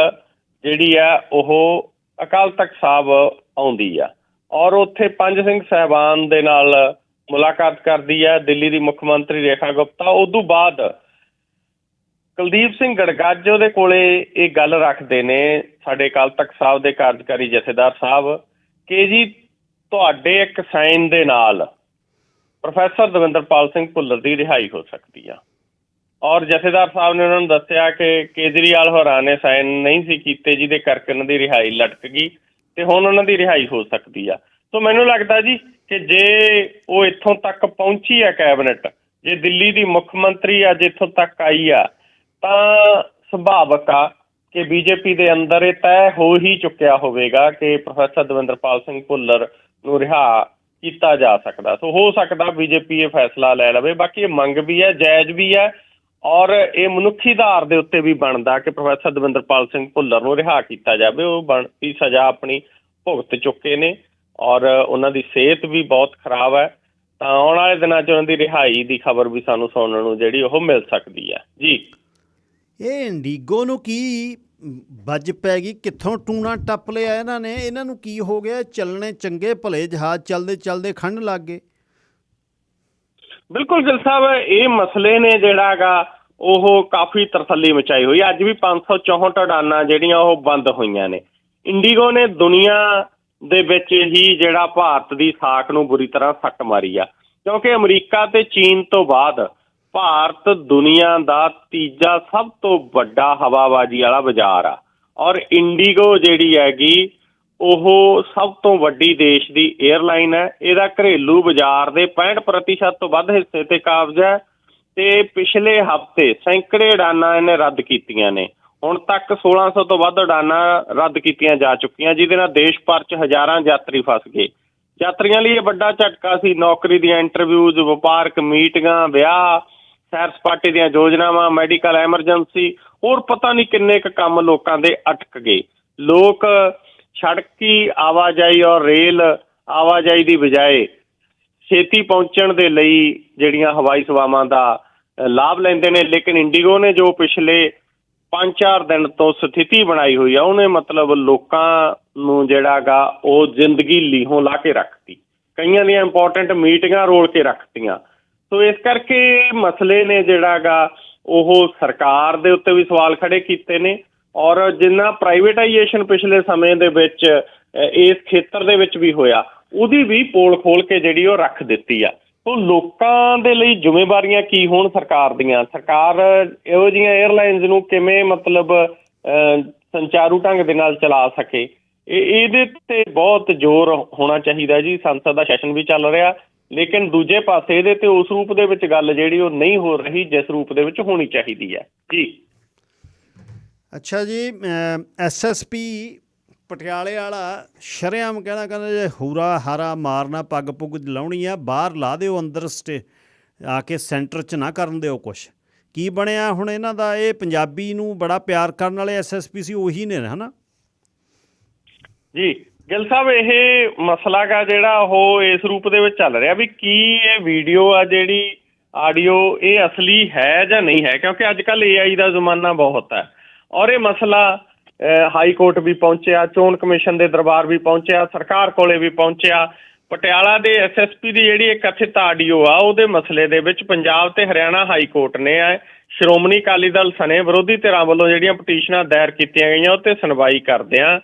ਜਿਹੜੀ ਆ ਉਹ ਅਕਾਲ ਤਖਤ ਸਾਹਿਬ ਆਉਂਦੀ ਆ। ਔਰ ਉੱਥੇ ਪੰਜ ਸਿੰਘ ਸਹਿਬਾਨ ਦੇ ਨਾਲ ਮੁਲਾਕਾਤ ਕਰਦੀ ਆ, ਦਿੱਲੀ ਦੀ ਮੁੱਖ ਮੰਤਰੀ ਰੇਖਾ ਗੁਪਤਾ। ਉਦੋਂ ਬਾਅਦ ਕੁਲਦੀਪ ਸਿੰਘ ਗੜਗੱਜ ਉਹਦੇ ਕੋਲੇ ਇਹ ਗੱਲ ਰੱਖਦੇ ਨੇ, ਸਾਡੇ ਅਕਾਲ ਤਖਤ ਸਾਹਿਬ ਦੇ ਕਾਰਜਕਾਰੀ ਜਥੇਦਾਰ ਸਾਹਿਬ, ਕਿ ਜੀ ਤੁਹਾਡੇ ਇੱਕ ਸਾਈਨ ਦੇ ਨਾਲ ਪ੍ਰੋਫੈਸਰ ਦਵਿੰਦਰਪਾਲ ਸਿੰਘ ਭੁੱਲਰ ਦੀ ਰਿਹਾਈ ਹੋ ਸਕਦੀ ਆ। ਔਰ ਜਥੇਦਾਰ ਸਾਹਿਬ ਨੇ ਉਹਨਾਂ ਨੂੰ ਦੱਸਿਆ ਕਿ ਕੇਜਰੀਵਾਲ ਹੋਰਾਂ ਨੇ ਸਾਈਨ ਨਹੀਂ ਸੀ ਕੀਤੇ, ਜਿਹਦੇ ਕਰਕੇ ਉਹਨਾਂ ਦੀ ਰਿਹਾਈ ਲਟਕ ਗਈ ਤੇ ਹੁਣ ਉਹਨਾਂ ਦੀ ਰਿਹਾਈ ਹੋ ਸਕਦੀ ਆ। ਸੋ ਮੈਨੂੰ ਲੱਗਦਾ ਜੀ ਕਿ ਜੇ ਉਹ ਇੱਥੋਂ ਤੱਕ ਪਹੁੰਚੀ ਆ ਕੈਬਨਿਟ, ਜੇ ਦਿੱਲੀ ਦੀ ਮੁੱਖ ਮੰਤਰੀ ਅੱਜ ਇੱਥੋਂ ਤੱਕ ਆਈ ਆ, ਤਾਂ ਸੁਭਾਵਕ ਆ ਕਿ ਬੀਜੇਪੀ ਦੇ ਅੰਦਰ ਇਹ ਤੈਅ ਹੋ ਹੀ ਚੁੱਕਿਆ ਹੋਵੇਗਾ ਕਿ ਪ੍ਰੋਫੈਸਰ ਦਵਿੰਦਰਪਾਲ ਸਿੰਘ ਭੁੱਲਰ ਨੂੰ ਰਿਹਾ ਕੀਤਾ ਜਾ ਸਕਦਾ। ਸੋ ਹੋ ਸਕਦਾ ਬੀਜੇਪੀ ਇਹ ਫੈਸਲਾ ਲੈ ਲਵੇ। ਬਾਕੀ ਇਹ ਮੰਗ ਵੀ ਹੈ, ਜਾਇਜ਼ ਵੀ ਹੈ ਔਰ ਇਹ ਮਨੁੱਖੀ ਆਧਾਰ ਦੇ ਉੱਤੇ ਵੀ ਬਣਦਾ ਕਿ ਪ੍ਰੋਫੈਸਰ ਦਵਿੰਦਰਪਾਲ ਸਿੰਘ ਭੁੱਲਰ ਨੂੰ ਰਿਹਾ ਕੀਤਾ ਜਾਵੇ ਉਹ ਬਣਤੀ ਸਜ਼ਾ ਆਪਣੀ ਭੁਗਤ ਚੁੱਕੇ ਨੇ ਔਰ ਉਹਨਾਂ ਦੀ ਸਿਹਤ ਵੀ ਬਹੁਤ ਖਰਾਬ ਹੈ। ਤਾਂ ਆਉਣ ਵਾਲੇ ਦਿਨਾਂ 'ਚ ਉਹਨਾਂ ਦੀ ਰਿਹਾਈ ਦੀ ਖਬਰ ਵੀ ਸਾਨੂੰ ਸੁਣਨ ਨੂੰ ਜਿਹੜੀ ਉਹ ਮਿਲ ਸਕਦੀ ਹੈ। ਜੀ। ਇਹ ਇੰਡੀਗੋ ਨੂੰ ਕੀ ਵੱਜ ਪੈ ਗਈ? ਕਿੱਥੋਂ ਟੂਣਾ ਟੱਪ ਲਿਆ ਇਹਨਾਂ ਨੇ? ਇਹਨਾਂ ਨੂੰ ਕੀ ਹੋ ਗਿਆ? ਚੱਲਣੇ ਚੰਗੇ ਭਲੇ ਜਹਾਜ਼ ਚੱਲਦੇ ਚੱਲਦੇ ਖੰਡ ਲੱਗ ਗਏ। ਬਿਲਕੁਲ ਗਿਲ ਸਾਹਿਬ ਇਹ ਮਸਲੇ ਨੇ ਜਿਹੜਾਗਾ ਉਹ ਕਾਫੀ ਤਰਸੱਲੀ ਮਚਾਈ ਹੋਈ। ਅੱਜ ਵੀ 564 ਉਡਾਨਾਂ ਜਿਹੜੀਆਂ ਉਹ ਬੰਦ ਹੋਈਆਂ ਨੇ। ਇੰਡੀਗੋ ਨੇ ਦੁਨੀਆ ਦੇ ਵਿੱਚ ਹੀ ਜਿਹੜਾ ਭਾਰਤ ਦੀ ਸਾਖ ਨੂੰ ਬੁਰੀ ਤਰ੍ਹਾਂ ਸੱਟ ਮਾਰੀ ਆ। ਕਿਉਂਕਿ ਅਮਰੀਕਾ ਤੇ ਚੀਨ ਤੋਂ ਬਾਅਦ ਭਾਰਤ ਦੁਨੀਆ ਦਾ ਤੀਜਾ ਸਭ ਤੋਂ ਵੱਡਾ ਹਵਾਬਾਜ਼ੀ ਵਾਲਾ ਬਾਜ਼ਾਰ ਆ। ਔਰ ਇੰਡੀਗੋ ਜਿਹੜੀ ਹੈਗੀ, ਉਹ ਸਭ ਤੋਂ ਵੱਡੀ ਦੇਸ਼ ਦੀ 에ਅਰਲਾਈਨ ਹੈ। ਇਹਦਾ ਘਰੇਲੂ ਬਾਜ਼ਾਰ ਦੇ 65% ਤੋਂ ਵੱਧ ਹਿੱਸੇ ਤੇ ਕਾਬਜ਼ ਹੈ। ਤੇ ਪਿਛਲੇ ਹਫ਼ਤੇ ਸੈਂਕੜੇ ਉਡਾਨਾਂ ਇਹਨੇ ਰੱਦ ਕੀਤੀਆਂ ਨੇ। ਹੁਣ ਤੱਕ 1600 ਤੋਂ ਵੱਧ ਉਡਾਨਾਂ ਰੱਦ ਕੀਤੀਆਂ ਜਾ ਚੁੱਕੀਆਂ, ਜਿਹਦੇ ਨਾਲ ਦੇਸ਼ ਭਰ 'ਚ ਹਜ਼ਾਰਾਂ ਯਾਤਰੀ ਫਸ ਗਏ। ਯਾਤਰੀਆਂ ਲਈ ਇਹ ਵੱਡਾ ਝਟਕਾ ਸੀ। ਨੌਕਰੀ ਦੀਆਂ ਇੰਟਰਵਿਊਜ਼ ਵਪਾਰਕ ਮੀਟਿੰਗਾਂ, ਵਿਆਹ, ਸੈਰ ਸਪਾਟੇ ਦੀਆਂ ਯੋਜਨਾਵਾਂ ਮੈਡੀਕਲ ਐਮਰਜੈਂਸੀ ਹੋਰ ਪਤਾ ਨਹੀਂ ਕਿੰਨੇ ਕੁ ਕੰਮ ਲੋਕਾਂ ਦੇ ਅਟਕ ਗਏ। ਲੋਕ ਸੜਕੀ ਆਵਾਜਾਈ ਔਰ ਰੇਲ ਆਵਾਜਾਈ ਦੀ ਬਜਾਏ ਛੇਤੀ ਪਹੁੰਚਣ ਦੇ ਲਈ ਜਿਹੜੀਆਂ ਹਵਾਈ ਸੇਵਾਵਾਂ ਦਾ ਲਾਭ ਲੈਂਦੇ ਨੇ, ਲੇਕਿਨ ਇੰਡੀਗੋ ਨੇ ਜੋ ਪਿਛਲੇ 5-4 ਦਿਨ ਤੋਂ ਸਥਿਤੀ ਬਣਾਈ ਹੋਈ ਆ, ਉਹਨੇ ਮਤਲਬ ਲੋਕਾਂ ਨੂੰ ਜਿਹੜਾਗਾ ਉਹ ਜ਼ਿੰਦਗੀ ਲੀਹੋਂ ਲਾ ਕੇ ਰੱਖਤੀ। ਕਈਆਂ ਦੀਆਂ ਇੰਪੋਰਟੈਂਟ ਮੀਟਿੰਗਾਂ ਰੋਲ ਕੇ ਰੱਖਤੀਆਂ। ਸੋ ਇਸ ਕਰਕੇ ਮਸਲੇ ਨੇ ਜਿਹੜਾਗਾ ਉਹ ਸਰਕਾਰ ਦੇ ਉੱਤੇ ਵੀ ਸਵਾਲ ਖੜੇ ਕੀਤੇ ਨੇ, ਔਰ ਜਿੰਨਾ ਪ੍ਰਾਈਵੇਟਾਈਜੇਸ਼ਨ ਪਿਛਲੇ ਸਮੇਂ ਦੇ ਵਿੱਚ ਇਸ ਖੇਤਰ ਦੇ ਵਿੱਚ ਵੀ ਹੋਇਆ, ਉਹਦੀ ਵੀ ਪੋਲ ਖੋਲ ਕੇ ਜਿਹੜੀ ਉਹ ਰੱਖ ਦਿੱਤੀ ਆ। ਸੋ ਲੋਕਾਂ ਦੇ ਲਈ ਜ਼ਿੰਮੇਵਾਰੀਆਂ ਕੀ ਹੋਣ ਸਰਕਾਰ ਦੀਆਂ? ਸਰਕਾਰ ਇਹੋ ਜਿਹੀਆਂ 에ਅਰਲਾਈਨਸ ਨੂੰ ਕਿਵੇਂ ਮਤਲਬ ਸੰਚਾਰੂ ਢੰਗ ਦੇ ਨਾਲ ਚਲਾ ਸਕੇ? ਇਹਦੇ ਤੇ ਬਹੁਤ ਜ਼ੋਰ ਹੋਣਾ ਚਾਹੀਦਾ ਜੀ। ਸੰਸਦ ਦਾ ਸੈਸ਼ਨ ਵੀ ਚੱਲ ਰਿਹਾ, ਲੇਕਿਨ ਦੂਜੇ ਪਾਸੇ ਇਹਦੇ ਤੇ ਉਸ ਰੂਪ ਦੇ ਵਿੱਚ ਗੱਲ ਜਿਹੜੀ ਉਹ ਨਹੀਂ ਹੋ ਰਹੀ, ਜਿਸ ਰੂਪ ਦੇ ਵਿੱਚ ਹੋਣੀ ਚਾਹੀਦੀ ਹੈ। ਜੀ। ਅੱਛਾ ਜੀ ਐਸਐਸਪੀ ਪਟਿਆਲੇ ਵਾਲਾ ਸ਼ਰੇਆਮ ਕਹਿਣਾ, ਕਹਿੰਦਾ ਜੇ ਹੂਰਾ ਹਾਰਾ ਮਾਰਨਾ ਪੱਗ ਪੁੱਗ ਲਾਉਣੀ ਆ, ਬਾਹਰ ਲਾ ਦਿਓ ਅੰਦਰ ਸਟੇ, ਆ ਕੇ ਸੈਂਟਰ 'ਚ ਨਾ ਕਰਨ ਦਿਓ ਕੁਛ। ਕੀ ਬਣਿਆ ਹੁਣ ਇਹਨਾਂ ਦਾ? ਇਹ ਪੰਜਾਬੀ ਨੂੰ ਬੜਾ ਪਿਆਰ ਕਰਨ ਵਾਲੇ ਐਸਐਸਪੀ ਸੀ, ਉਹੀ ਨੇ, ਹਨਾ? ਜੀ, ਗਿੱਲ ਸਾਹਿਬ, ਇਹ ਮਸਲਾ ਗਾ ਜਿਹੜਾ ਉਹ ਇਸ ਰੂਪ ਦੇ ਵਿੱਚ ਚੱਲ ਰਿਹਾ ਵੀ ਕੀ ਇਹ ਵੀਡੀਓ ਆ ਜਿਹੜੀ ਆਡੀਓ ਇਹ ਅਸਲੀ ਹੈ ਜਾਂ ਨਹੀਂ ਹੈ? ਕਿਉਂਕਿ ਅੱਜ ਕੱਲ AI ਦਾ ਜ਼ਮਾਨਾ ਬਹੁਤ ਹੈ। ਔਰ ਇਹ ਮਸਲਾ ਹਾਈ ਕੋਰਟ ਵੀ ਪਹੁੰਚਿਆ, ਚੋਣ ਕਮਿਸ਼ਨ ਦੇ ਦਰਬਾਰ ਵੀ ਪਹੁੰਚਿਆ, ਸਰਕਾਰ ਕੋਲੇ ਵੀ ਪਹੁੰਚਿਆ। ਪਟਿਆਲਾ ਦੇ ਐਸਐਸਪੀ ਦੀ ਜਿਹੜੀ ਇਹ ਕਥਿਤ ਆਡੀਓ ਆ, ਉਹਦੇ ਮਸਲੇ ਦੇ ਵਿੱਚ ਪੰਜਾਬ ਤੇ ਹਰਿਆਣਾ ਹਾਈ ਕੋਰਟ ਨੇ ਆ ਸ਼੍ਰੋਮਣੀ ਅਕਾਲੀ ਦਲ ਸਣੇ ਵਿਰੋਧੀ ਧਿਰਾਂ ਵੱਲੋਂ ਜਿਹੜੀਆਂ ਪਟੀਸ਼ਨਾਂ ਦਾਇਰ ਕੀਤੀਆਂ ਗਈਆਂ, ਉਹ ਤੇ ਸੁਣਵਾਈ ਕਰਦਿਆਂ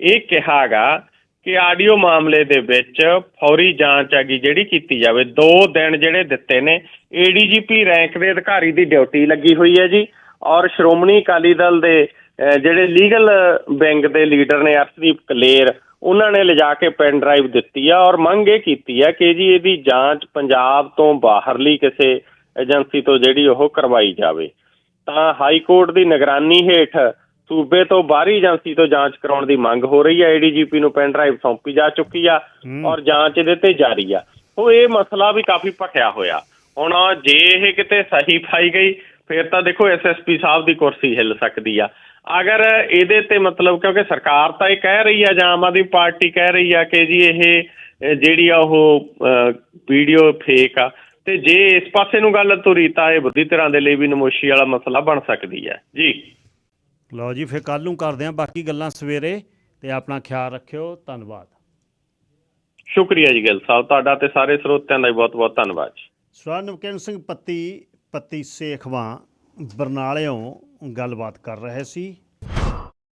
ਇਹ ਕਿਹਾਗਾ ਕਿ ਆਡੀਓ ਮਾਮਲੇ ਦੇ ਵਿੱਚ ਫੌਰੀ ਜਾਂਚ ਹੈਗੀ ਜਿਹੜੀ ਕੀਤੀ ਜਾਵੇ 2 ਦਿਨ ਜਿਹੜੇ ਦਿੱਤੇ ਨੇ। ਏਡੀਜੀਪੀ ਰੈਂਕ ਦੇ ਅਧਿਕਾਰੀ ਦੀ ਡਿਊਟੀ ਲੱਗੀ ਹੋਈ ਹੈ ਜੀ, ਔਰ ਸ਼੍ਰੋਮਣੀ ਅਕਾਲੀ ਦਲ ਦੇ ਜਿਹੜੇ ਲੀਗਲ ਵਿੰਗ ਦੇ ਲੀਡਰ ਨੇ ਅਰਸ਼ਦੀਪ ਕਲੇਰ ਉਹਨਾਂ ਨੇ ਲਿਜਾ ਕੇ ਪੈਨ ਡਰਾਈਵ ਦਿੱਤੀ ਆ ਔਰ ਮੰਗ ਇਹ ਕੀਤੀ ਆ ਕਿ ਜੀ ਇਹਦੀ ਜਾਂਚ ਪੰਜਾਬ ਤੋਂ ਬਾਹਰਲੀ ਕਿਸੇ ਏਜੰਸੀ ਤੋਂ ਜਿਹੜੀ ਉਹ ਕਰਵਾਈ ਜਾਵੇ। ਤਾਂ ਹਾਈ ਕੋਰਟ ਦੀ ਨਿਗਰਾਨੀ ਹੇਠ ਸੂਬੇ ਤੋਂ ਬਾਹਰੀ ਏਜੰਸੀ ਤੋਂ ਜਾਂਚ ਕਰਾਉਣ ਦੀ ਮੰਗ ਹੋ ਰਹੀ ਹੈ ਏਡੀਜੀਪੀ ਨੂੰ ਪੈਨ ਡਰਾਈਵ ਸੌਂਪੀ ਜਾ ਚੁੱਕੀ ਆ ਔਰ ਜਾਂਚ ਇਹਦੇ ਤੇ ਜਾਰੀ ਆ। ਉਹ ਇਹ ਮਸਲਾ ਵੀ ਕਾਫੀ ਭਖਿਆ ਹੋਇਆ। ਹੁਣ ਜੇ ਇਹ ਕਿਤੇ ਸਹੀ ਪਾਈ ਗਈ ਫਿਰ ਤਾਂ ਦੇਖੋ ਐਸਐਸਪੀ ਸਾਹਿਬ ਦੀ ਕੁਰਸੀ ਹਿੱਲ ਸਕਦੀ ਆ। ਅਗਰ ਇਹਦੇ ਤੇ ਮਤਲਬ ਕਿਉਂਕਿ ਸਰਕਾਰ ਤਾਂ ਇਹ ਕਹਿ ਰਹੀ ਆ ਜਾਂ ਆਮ ਆਦਮੀ ਪਾਰਟੀ ਕਹਿ ਰਹੀ ਆ ਕਿ ਜੀ ਇਹ ਜਿਹੜੀ ਆ ਉਹ ਵੀਡੀਓ ਫੇਕ ਆ ਤੇ ਜੇ ਇਸ ਪਾਸੇ ਨੂੰ ਗੱਲ ਤੁਰੀ ਤਾਂ ਇਹ ਬੁੱਧੀ ਤਰ੍ਹਾਂ ਦੇ ਲਈ ਵੀ ਨਮੋਸ਼ੀ ਵਾਲਾ ਮਸਲਾ ਬਣ ਸਕਦੀ ਹੈ ਜੀ। ਲਓ ਜੀ ਫਿਰ ਕੱਲ ਨੂੰ ਕਰਦੇ ਆਂ ਬਾਕੀ ਗੱਲਾਂ ਸਵੇਰੇ ਤੇ ਆਪਣਾ ਖਿਆਲ ਰੱਖਿਓ। ਧੰਨਵਾਦ। ਸ਼ੁਕਰੀਆ ਜੀ ਗਿੱਲ ਸਾਹਿਬ ਤੁਹਾਡਾ ਤੇ ਸਾਰੇ ਸਰੋਤਿਆਂ ਦਾ ਬਹੁਤ ਬਹੁਤ ਧੰਨਵਾਦ ਜੀ। ਸਵਰਨ ਸਿੰਘ ਪੱਤੀ ਪੱਤੀ ਸੇਖਵਾਂ ਬਰਨਾਲਿਓਂ ਗੱਲਬਾਤ ਕਰ ਰਹੇ ਸੀ।